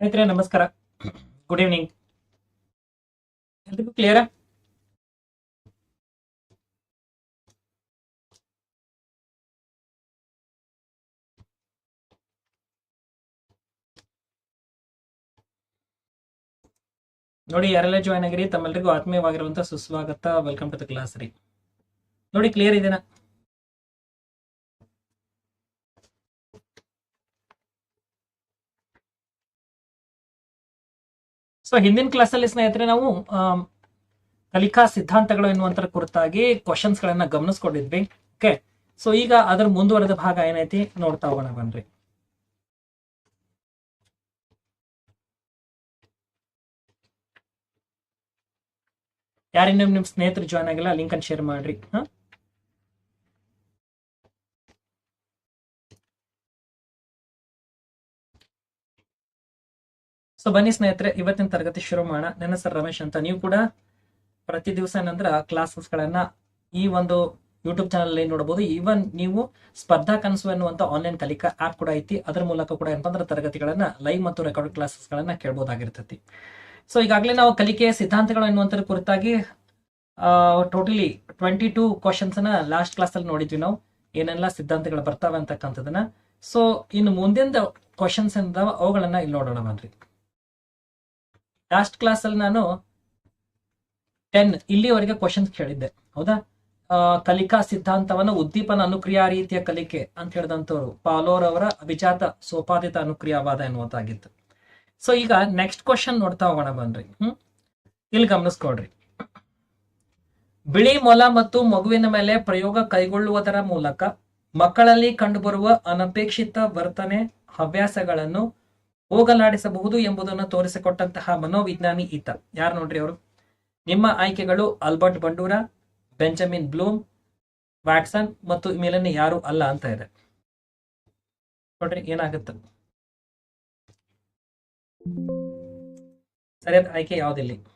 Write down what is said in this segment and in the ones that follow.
ಸ್ನೇಹಿತರೆ, ನಮಸ್ಕಾರ. Good evening ಎಲ್ರಿಗೂ ಕ್ಲಿಯರಾ ನೋಡಿ, ಯಾರೆಲ್ಲ ಜಾಯ್ನ್ ಆಗಿರಿ ತಮ್ಮೆಲ್ಲರಿಗೂ ಆತ್ಮೀಯವಾಗಿರುವಂತಹ ಸುಸ್ವಾಗತ. ವೆಲ್ಕಮ್ ಟು ದ ಕ್ಲಾಸ್ ರೀ. ನೋಡಿ ಕ್ಲಿಯರ್ ಇದೆನಾ? ಸೊ ಹಿಂದಿನ ಕ್ಲಾಸಲ್ಲಿ ಸ್ನೇಹಿತರೆ, ನಾವು ಕಲಿಕಾ ಸಿದ್ಧಾಂತಗಳು ಎನ್ನುವಂತರ ಕುರಿತಾಗಿ ಕ್ವಶನ್ಸ್ ಗಳನ್ನ ಗಮನಿಸ್ಕೊಂಡಿದ್ವಿ. ಓಕೆ ಸೊ ಈಗ ಅದರ ಮುಂದುವರೆದ ಭಾಗ ಏನೈತಿ? ನೋಡ್ತಾ ಹೋಗೋಣ, ಬನ್ರಿ. ಯಾರಿನ್ನೂ ನಿಮ್ ಸ್ನೇಹಿತರು ಜಾಯ್ನ್ ಆಗಿಲ್ಲ ಲಿಂಕ್ ಅನ್ನು ಶೇರ್ ಮಾಡ್ರಿ. ಹಾ? ಸೊ ಬನ್ನಿ ಸ್ನೇಹಿತರೆ, ಇವತ್ತಿನ ತರಗತಿ ಶುರು ಮಾಡೋಣ ನನ್ನ ಹೆಸರು ರಮೇಶ್ ಅಂತ. ನೀವು ಕೂಡ ಪ್ರತಿ ದಿವಸ ಏನಂದ್ರ ಕ್ಲಾಸಸ್ ಗಳನ್ನ ಈ ಒಂದು ಯೂಟ್ಯೂಬ್ ಚಾನಲ್ ಅಲ್ಲಿ ನೋಡಬಹುದು. ಈವನ್ ನೀವು ಸ್ಪರ್ಧಾ ಕನಸು ಎನ್ನುವಂತ ಆನ್ಲೈನ್ ಕಲಿಕಾ ಆಪ್ ಕೂಡ ಐತಿ. ಅದರ ಮೂಲಕ ಕೂಡ ಏನಪ್ಪ ತರಗತಿಗಳನ್ನ ಲೈವ್ ಮತ್ತು ರೆಕಾರ್ಡ್ ಕ್ಲಾಸಸ್ ಗಳನ್ನ ಕೇಳಬಹುದಾಗಿರ್ತೈತಿ ಸೊ ಈಗಾಗಲೇ ನಾವು ಕಲಿಕೆಯ ಸಿದ್ಧಾಂತಗಳು ಎನ್ನುವಂತರ ಕುರಿತಾಗಿ ಟೋಟಲಿ ಟ್ವೆಂಟಿ ಟೂ ಕ್ವಶನ್ಸ್ನ ಲಾಸ್ಟ್ ಕ್ಲಾಸ್ ಅಲ್ಲಿ ನೋಡಿದ್ವಿ ನಾವು. ಏನೆಲ್ಲ ಸಿದ್ಧಾಂತಗಳು ಬರ್ತಾವೆ ಅಂತಕ್ಕಂಥದನ್ನ. ಸೊ ಇನ್ನು ಮುಂದಿನ ಕ್ವಶನ್ಸ್ ಏನಿದಾವ ಅವುಗಳನ್ನ ಇಲ್ಲಿ ನೋಡೋಣ ಬನ್ರಿ ಲಾಸ್ಟ್ ಕ್ಲಾಸ್ ಅಲ್ಲಿ ನಾನು ಟೆನ್ ಇಲ್ಲಿವರೆಗೆ ಕ್ವಶನ್ಸ್ ಕೇಳಿದ್ದೆ. ಹೌದಾ? ಕಲಿಕಾ ಸಿದ್ಧಾಂತವನ್ನು ಉದ್ದೀಪನ ಅನುಕ್ರಿಯಾ ರೀತಿಯ ಕಲಿಕೆ ಅಂತ ಹೇಳಿದಂಥವ್ರು ಪಾಲೋರ್ ಅವರ ಅಭಿಜಾತ ಸೋಪಾದಿತ ಅನುಕ್ರಿಯಾವಾದ ಎನ್ನುವಂತಾಗಿತ್ತು. ಸೊ ಈಗ ನೆಕ್ಸ್ಟ್ ಕ್ವಶನ್ ನೋಡ್ತಾ ಹೋಗೋಣ ಬನ್ರಿ. ಹ್ಮ್? ಇಲ್ಲಿ ಗಮನಿಸ್ಕೊಡ್ರಿ ಬಿಳಿ ಮೊಲ ಮತ್ತು ಮಗುವಿನ ಮೇಲೆ ಪ್ರಯೋಗ ಕೈಗೊಳ್ಳುವುದರ ಮೂಲಕ ಮಕ್ಕಳಲ್ಲಿ ಕಂಡುಬರುವ ಅನಪೇಕ್ಷಿತ ವರ್ತನೆ, ಹವ್ಯಾಸಗಳನ್ನು ಹೋಗಲಾಡಿಸಬಹುದು ಎಂಬುದನ್ನು ತೋರಿಸಿಕೊಟ್ಟಂತಹ ಮನೋವಿಜ್ಞಾನಿ ಈತ. ಯಾರು ನೋಡ್ರಿ ಅವರು? ನಿಮ್ಮ ಆಯ್ಕೆಗಳು Albert Bandura, Benjamin Bloom, Watson ಮತ್ತು ಮೇಲನ್ನ ಯಾರು ಅಲ್ಲ ಅಂತ ಇದೆ. ನೋಡ್ರಿ, ಏನಾಗುತ್ತೆ? ಸರಿಯಾದ ಆಯ್ಕೆ ಯಾವ್ದಿಲ್ಲಿ.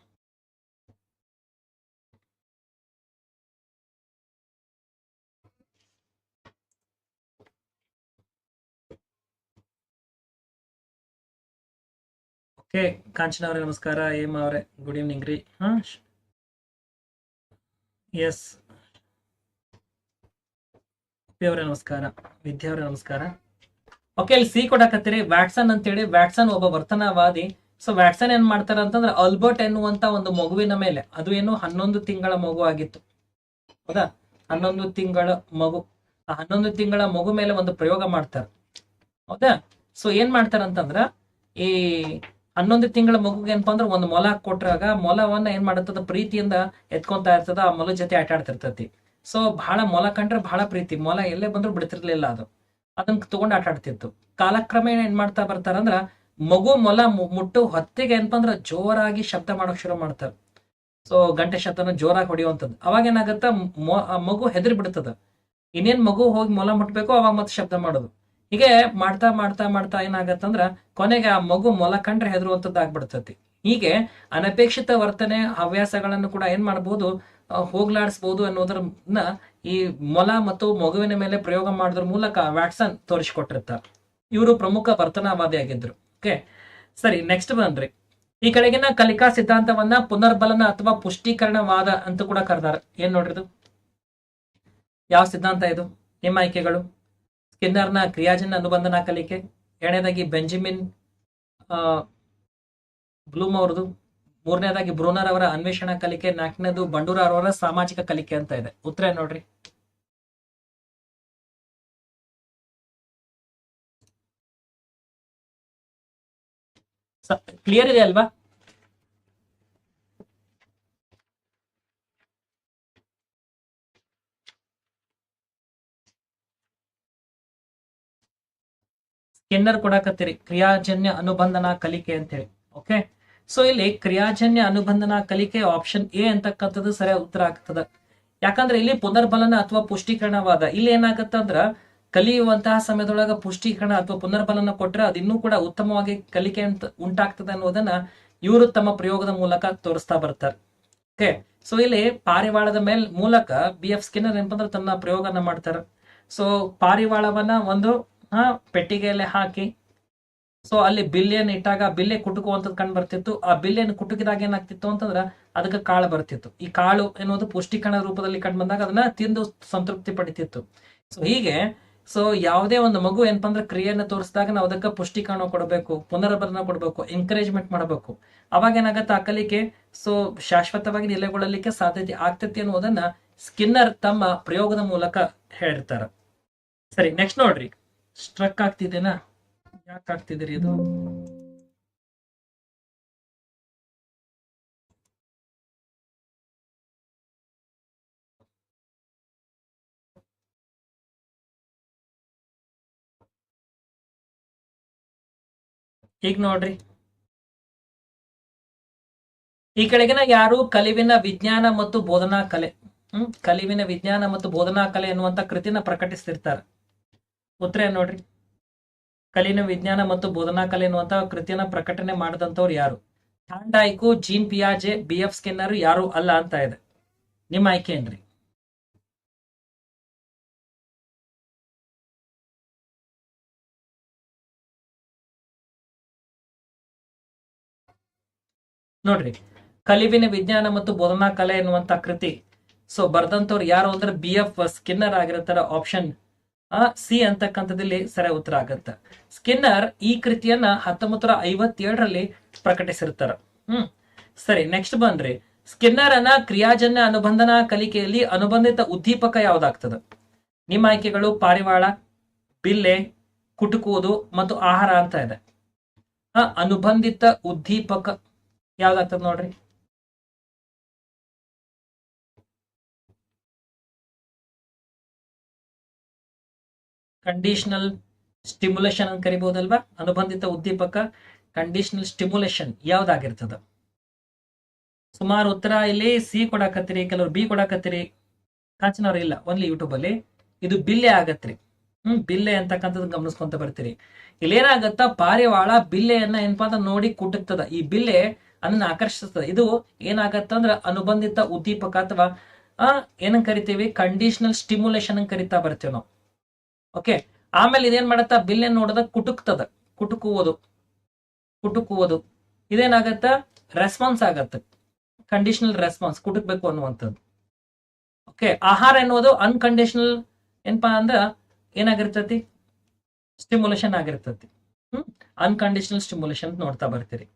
ಓಕೆ, ಕಾಂಚನ ಅವರೇ ನಮಸ್ಕಾರ ಏಮ್ ಅವರೇ ಗುಡ್ ಈವ್ನಿಂಗ್ ರೀ. ಹಾ ಎಸ್ ಅವರೇ ನಮಸ್ಕಾರ, ವಿದ್ಯಾ ಅವರೇ ನಮಸ್ಕಾರ. ಓಕೆ, ಇಲ್ಲಿ ಸಿ ಕೊಡಕತ್ತೀರಿ. ವ್ಯಾಟ್ಸನ್ ಅಂತೇಳಿ, ವ್ಯಾಟ್ಸನ್ ಒಬ್ಬ ವರ್ತನವಾದಿ. ಸೊ ವ್ಯಾಟ್ಸನ್ ಏನ್ ಮಾಡ್ತಾರ ಅಂತಂದ್ರೆ, ಅಲ್ಬರ್ಟ್ ಎನ್ನುವಂತ ಒಂದು ಮಗುವಿನ ಮೇಲೆ, ಅದು ಏನು ಹನ್ನೊಂದು ತಿಂಗಳ ಮಗು ಆಗಿತ್ತು. ಹೌದಾ? ಹನ್ನೊಂದು ತಿಂಗಳ ಮಗು. ಆ ಹನ್ನೊಂದು ತಿಂಗಳ ಮಗು ಮೇಲೆ ಒಂದು ಪ್ರಯೋಗ ಮಾಡ್ತಾರ. ಹೌದಾ? ಸೊ ಏನ್ ಮಾಡ್ತಾರ ಅಂತಂದ್ರ, ಈ ಹನ್ನೊಂದು ತಿಂಗಳ ಮಗುಗೆ ಏನಪ್ಪಾ ಅಂದ್ರೆ ಒಂದು ಮೊಲ ಕೊಟ್ಟಾಗ ಮೊಲವನ್ನ ಏನ್ ಮಾಡತ್ತದ? ಪ್ರೀತಿಯಿಂದ ಎತ್ಕೊಂತಾ ಇರ್ತದ, ಆ ಮೊಲ ಜೊತೆ ಆಟ ಆಡ್ತಿರ್ತತಿ. ಸೊ ಬಹಳ ಮೊಲ ಕಂಡ್ರೆ ಬಹಳ ಪ್ರೀತಿ. ಮೊಲ ಎಲ್ಲೇ ಬಂದ್ರು ಬಿಡ್ತಿರ್ಲಿಲ್ಲ ಅದು. ಅದನ್ನ ತಗೊಂಡ್ ಆಟ ಆಡ್ತಿತ್ತು. ಕಾಲಕ್ರಮೇಣ ಏನ್ ಮಾಡ್ತಾ ಬರ್ತಾರಂದ್ರ ಮಗು ಮೊಲ ಮುಟ್ಟು ಹೊತ್ತಿಗೆ ಏನಪ್ಪಾ ಅಂದ್ರ ಜೋರಾಗಿ ಶಬ್ದ ಮಾಡೋಕ್ ಶುರು ಮಾಡ್ತಾರ. ಸೊ ಗಂಟೆ ಶಬ್ದನ ಜೋರಾಗಿ ಹೊಡೆಯುವಂಥದ್ದು ಅವಾಗ ಏನಾಗತ್ತ ಮಗು ಹೆದರಿ ಬಿಡ್ತದ. ಇನ್ನೇನ್ ಮಗು ಹೋಗಿ ಮೊಲ ಮುಟ್ಬೇಕು, ಅವಾಗ ಮತ್ತೆ ಶಬ್ದ ಮಾಡೋದು. ಹೀಗೆ ಮಾಡ್ತಾ ಮಾಡ್ತಾ ಮಾಡ್ತಾ ಏನಾಗತ್ತಂದ್ರ ಕೊನೆಗೆ ಆ ಮಗು ಮೊಲ ಕಂಡ್ರೆ ಹೆದರುವಂತದ್ದು ಆಗ್ಬಿಡ್ತತಿ ಹೀಗೆ ಅನಪೇಕ್ಷಿತ ವರ್ತನೆ, ಹವ್ಯಾಸಗಳನ್ನು ಕೂಡ ಏನ್ ಮಾಡಬಹುದು ಹೋಗ್ಲಾಡಿಸಬಹುದು ಅನ್ನೋದ್ರನ್ನ ಈ ಮೊಲ ಮತ್ತು ಮಗುವಿನ ಮೇಲೆ ಪ್ರಯೋಗ ಮಾಡೋದ್ರ ಮೂಲಕ ವ್ಯಾಟ್ಸನ್ ತೋರಿಸಿಕೊಟ್ಟಿರ್ತಾರೆ ಇವರು ಪ್ರಮುಖ ವರ್ತನವಾದಿ ಆಗಿದ್ರು. ಓಕೆ, ಸರಿ ನೆಕ್ಸ್ಟ್ ಬಂದ್ರಿ. ಈ ಕಡೆಗಿನ ಕಲಿಕಾ ಸಿದ್ಧಾಂತವನ್ನ ಪುನರ್ಬಲನ ಅಥವಾ ಪುಷ್ಟೀಕರಣವಾದ ಅಂತ ಕೂಡ ಕರೆದಾರ. ಏನ್ ನೋಡ್ರಿ ಇದು ಯಾವ ಸಿದ್ಧಾಂತ ಇದು? ನಿಮ್ಮ ಆಯ್ಕೆಗಳು? ಸ್ಕಿನ್ನರ್ನ ಕ್ರಿಯಾಜನ್ಯ ಅನುಬಂಧನ ಕಲಿಕೆ ಎರಡನೇದಾಗಿ ಬೆಂಜಮಿನ್ ಬ್ಲೂಮ್ ಅವ್ರದ್ದು. ಮೂರನೇದಾಗಿ ಬ್ರೂನರ್ ಅವರ ಅನ್ವೇಷಣಾ ಕಲಿಕೆ, ನಾಲ್ಕನೇದು ಬಂಡೂರ ಅವರ ಸಾಮಾಜಿಕ ಕಲಿಕೆ ಅಂತ ಇದೆ. ಉತ್ತರ ನೋಡ್ರಿ. ಕ್ಲಿಯರ್ ಇದೆ ಅಲ್ವಾ? ಸ್ಕಿನ್ನರ್ ಕೊಡಾಕತ್ತೀರಿ ಕ್ರಿಯಾಜನ್ಯ ಅನುಬಂಧನ ಕಲಿಕೆ ಅಂತ ಹೇಳಿ ಓಕೆ ಸೊ ಇಲ್ಲಿ ಕ್ರಿಯಾಜನ್ಯ ಅನುಬಂಧನ ಕಲಿಕೆ ಆಪ್ಷನ್ ಎ ಅಂತಕ್ಕಂಥದ್ದು ಸರಿಯಾದ ಉತ್ತರ ಆಗ್ತದ. ಯಾಕಂದ್ರೆ ಇಲ್ಲಿ ಪುನರ್ಬಲನ ಅಥವಾ ಪುಷ್ಟೀಕರಣವಾದ, ಇಲ್ಲಿ ಏನಾಗತ್ತಂದ್ರ ಕಲಿಯುವಂತಹ ಸಮಯದೊಳಗ ಪುಷ್ಟೀಕರಣ ಅಥವಾ ಪುನರ್ಬಲನ ಕೊಟ್ರೆ ಅದಿನ್ನೂ ಕೂಡ ಉತ್ತಮವಾಗಿ ಕಲಿಕೆ ಅಂತ ಉಂಟಾಗ್ತದೆ ಅನ್ನೋದನ್ನ ಇವರು ತಮ್ಮ ಪ್ರಯೋಗದ ಮೂಲಕ ತೋರಿಸ್ತಾ ಬರ್ತಾರೆ. ಓಕೆ ಸೊ ಇಲ್ಲಿ ಪಾರಿವಾಳದ ಮೇಲ್ ಮೂಲಕ ಬಿ ಎಫ್ ಸ್ಕಿನ್ನರ್ ಏನಪ್ಪಂದ್ರೆ ತನ್ನ ಪ್ರಯೋಗನ ಮಾಡ್ತಾರೆ. ಸೊ ಪಾರಿವಾಳವನ್ನ ಒಂದು ಹಾ, ಪೆಟ್ಟಿಗೆಯಲ್ಲಿ ಹಾಕಿ. ಸೊ ಅಲ್ಲಿ ಬಿಲ್ಲೆಯನ್ನು ಇಟ್ಟಾಗ ಬಿಲ್ಲೆ ಕುಟುಕುವಂಥದ್ದು ಕಂಡು ಬರ್ತಿತ್ತು. ಆ ಬಿಲ್ಲೆಯನ್ನು ಕುಟುಕಿದಾಗ ಏನಾಗ್ತಿತ್ತು ಅಂತಂದ್ರೆ ಅದಕ್ಕೆ ಕಾಳು ಬರ್ತಿತ್ತು. ಈ ಕಾಳು ಎನ್ನುವುದು ಪೌಷ್ಟಿಕಣ ರೂಪದಲ್ಲಿ ಕಂಡು ಬಂದಾಗ ಅದನ್ನ ತಿಂದು ಸಂತೃಪ್ತಿ ಪಡಿತಿತ್ತು. ಸೊ ಹೀಗೆ ಸೊ ಯಾವುದೇ ಒಂದು ಮಗು ಏನಪ್ಪ ಅಂದ್ರೆ ಕ್ರಿಯೆಯನ್ನು ತೋರಿಸಿದಾಗ ನಾವು ಅದಕ್ಕೆ ಪುಷ್ಟೀಕರಣ ಕೊಡಬೇಕು ಪುನರ್ಭರಣ ಕೊಡಬೇಕು ಎಂಕರೇಜ್ಮೆಂಟ್ ಮಾಡಬೇಕು. ಅವಾಗ ಏನಾಗುತ್ತೆ ಆ ಕಲಿಕೆ? ಸೊ ಶಾಶ್ವತವಾಗಿ ನೆಲೆಗೊಳ್ಳಲಿಕ್ಕೆ ಸಾಧ್ಯತೆ ಆಗ್ತೈತಿ ಅನ್ನೋದನ್ನ ಸ್ಕಿನ್ನರ್ ತಮ್ಮ ಪ್ರಯೋಗದ ಮೂಲಕ ಹೇಳಿರ್ತಾರ. ಸರಿ ನೆಕ್ಸ್ಟ್ ನೋಡ್ರಿ. ಸ್ಟ್ರಕ್ ಆಗ್ತಿದೆನಾ? ಯಾಕೆ ಆಗ್ತಿದ್ರಿ ಇದು? ಈಗ ನೋಡ್ರಿ. ಈ ಕಡೆಗಿನ ಯಾರು ಕಲಿವಿನ ವಿಜ್ಞಾನ ಮತ್ತು ಬೋಧನಾ ಕಲೆ? ಹ್ಮ್, ಕಲಿವಿನ ವಿಜ್ಞಾನ ಮತ್ತು ಬೋಧನಾ ಕಲೆ ಎನ್ನುವಂತ ಕೃತಿನ ಪ್ರಕಟಿಸ್ತಿರ್ತಾರೆ. ಉತ್ತರ ನೋಡ್ರಿ. ಕಲಿನ ವಿಜ್ಞಾನ ಮತ್ತು ಬೋಧನಾ ಕಲೆ ಎನ್ನುವಂತ ಕೃತಿಯನ್ನ ಪ್ರಕಟಣೆ ಮಾಡಿದಂಥವ್ರು ಯಾರು? ಥಾಂಡಾಯ್ಕು ಜೀನ್ ಪಿಯಾಜೆ ಬಿ ಎಫ್ ಸ್ಕಿನ್ನರ್ ಯಾರು ಅಲ್ಲ ಅಂತ ಇದೆ. ನಿಮ್ಮ ಆಯ್ಕೆ ಏನ್ರಿ? ನೋಡ್ರಿ, ಕಲಿವಿನ ವಿಜ್ಞಾನ ಮತ್ತು ಬೋಧನಾ ಕಲೆ ಎನ್ನುವಂತ ಕೃತಿ. ಸೊ ಬರ್ದಂತವ್ರು ಯಾರು ಅಂದ್ರೆ ಬಿ ಎಫ್ ಸ್ಕಿನ್ನರ್ ಆಗಿರ್ತಾರ, ಆಪ್ಷನ್ ಸಿ ಅಂತಕ್ಕಂಥದ್ದಲ್ಲಿ ಸರಿ ಉತ್ತರ ಆಗತ್ತ. ಸ್ಕಿನ್ನರ್ ಈ ಕೃತಿಯನ್ನ ಹತ್ತೊಂಬತ್ತರ ಐವತ್ತೇಳರಲ್ಲಿ ಪ್ರಕಟಿಸಿರ್ತಾರ. ಹ್ಮ್. ಸರಿ ನೆಕ್ಸ್ಟ್ ಬಂದ್ರಿ. ಸ್ಕಿನ್ನರ್ ಅನ್ನ ಕ್ರಿಯಾಜನ್ಯ ಅನುಬಂಧನ ಕಲಿಕೆಯಲ್ಲಿ ಅನುಬಂಧಿತ ಉದ್ದೀಪಕ ಯಾವ್ದಾಗ್ತದ? ನಿಮ್ಮ ಆಯ್ಕೆಗಳು ಪಾರಿವಾಳ, ಬಿಲ್ಲೆ, ಕುಟುಕುವುದು ಮತ್ತು ಆಹಾರ ಅಂತ ಇದೆ. ಆ ಅನುಬಂಧಿತ ಉದ್ದೀಪಕ ಯಾವ್ದಾಗ್ತದ ನೋಡ್ರಿ? ಕಂಡೀಷನಲ್ ಸ್ಟಿಮ್ಯುಲೇಷನ್ ಅಂತ ಕರಿಬಹುದಲ್ವಾ ಅನುಬಂಧಿತ ಉದ್ದೀಪಕ ಕಂಡೀಷನಲ್ ಸ್ಟಿಮ್ಯುಲೇಷನ್ ಯಾವ್ದಾಗಿರ್ತದ? ಸುಮಾರು ಉತ್ತರ ಇಲ್ಲಿ ಸಿ ಕೊಡಾಕತ್ತೀರಿ, ಕೆಲವರು ಬಿ ಕೊಡಾಕತ್ತೀರಿ. ಕಾಂಚನವ್ರು ಇಲ್ಲ ಓನ್ಲಿ ಯೂಟ್ಯೂಬ್ ಅಲ್ಲಿ. ಇದು ಬಿಲ್ಲೆ ಆಗತ್ರಿ. ಹ್ಮ್, ಬಿಲ್ಲೆ ಅಂತಕ್ಕಂಥದ್ದು ಗಮನಿಸ್ಕೊಂತ ಬರ್ತೀರಿ. ಇಲ್ಲಿ ಏನಾಗತ್ತ ಪಾರಿವಾಳ ಬಿಲ್ಲೆಯನ್ನ ಏನಪ್ಪಾ ಅಂತ ನೋಡಿ ಕುಟುಕ್ತದ. ಈ ಬಿಲ್ಲೆ ಅದನ್ನ ಆಕರ್ಷಿಸ್ತದ. ಇದು ಏನಾಗತ್ತಂದ್ರ ಅನುಬಂಧಿತ ಉದ್ದೀಪಕ ಅಥವಾ ಏನಂಗ್ ಕರಿತೀವಿ? ಕಂಡೀಷನಲ್ ಸ್ಟಿಮ್ಯುಲೇಷನ್ ಕರಿತಾ ಬರ್ತೀವಿ ನಾವು. ಓಕೆ ಆಮೇಲೆ ಇದೇನ್ ಮಾಡತ್ತ? ಬಿಲ್ ಏನ್ ನೋಡದ, ಕುಟುಕ್ತದ. ಕುಟುಕುವುದು. ಕುಟುಕುವುದು. ಇದೇನಾಗತ್ತ? ರೆಸ್ಪಾನ್ಸ್ ಆಗತ್ತ. ಕಂಡೀಷನಲ್ ರೆಸ್ಪಾನ್ಸ್ ಕುಟುಕ್ಬೇಕು ಅನ್ನುವಂಥದ್ದು. ಓಕೆ ಆಹಾರ ಎನ್ನುವುದು ಅನ್ಕಂಡೀಷನಲ್ ಏನಪ್ಪಾ ಅಂದ್ರ ಏನಾಗಿರ್ತತಿ? ಸ್ಟಿಮ್ಯುಲೇಷನ್ ಆಗಿರ್ತತಿ. ಹ್ಮ್? ಅನ್ಕಂಡೀಷನಲ್ ಸ್ಟಿಮ್ಯುಲೇಷನ್ ನೋಡ್ತಾ ಬರ್ತೀರಿ.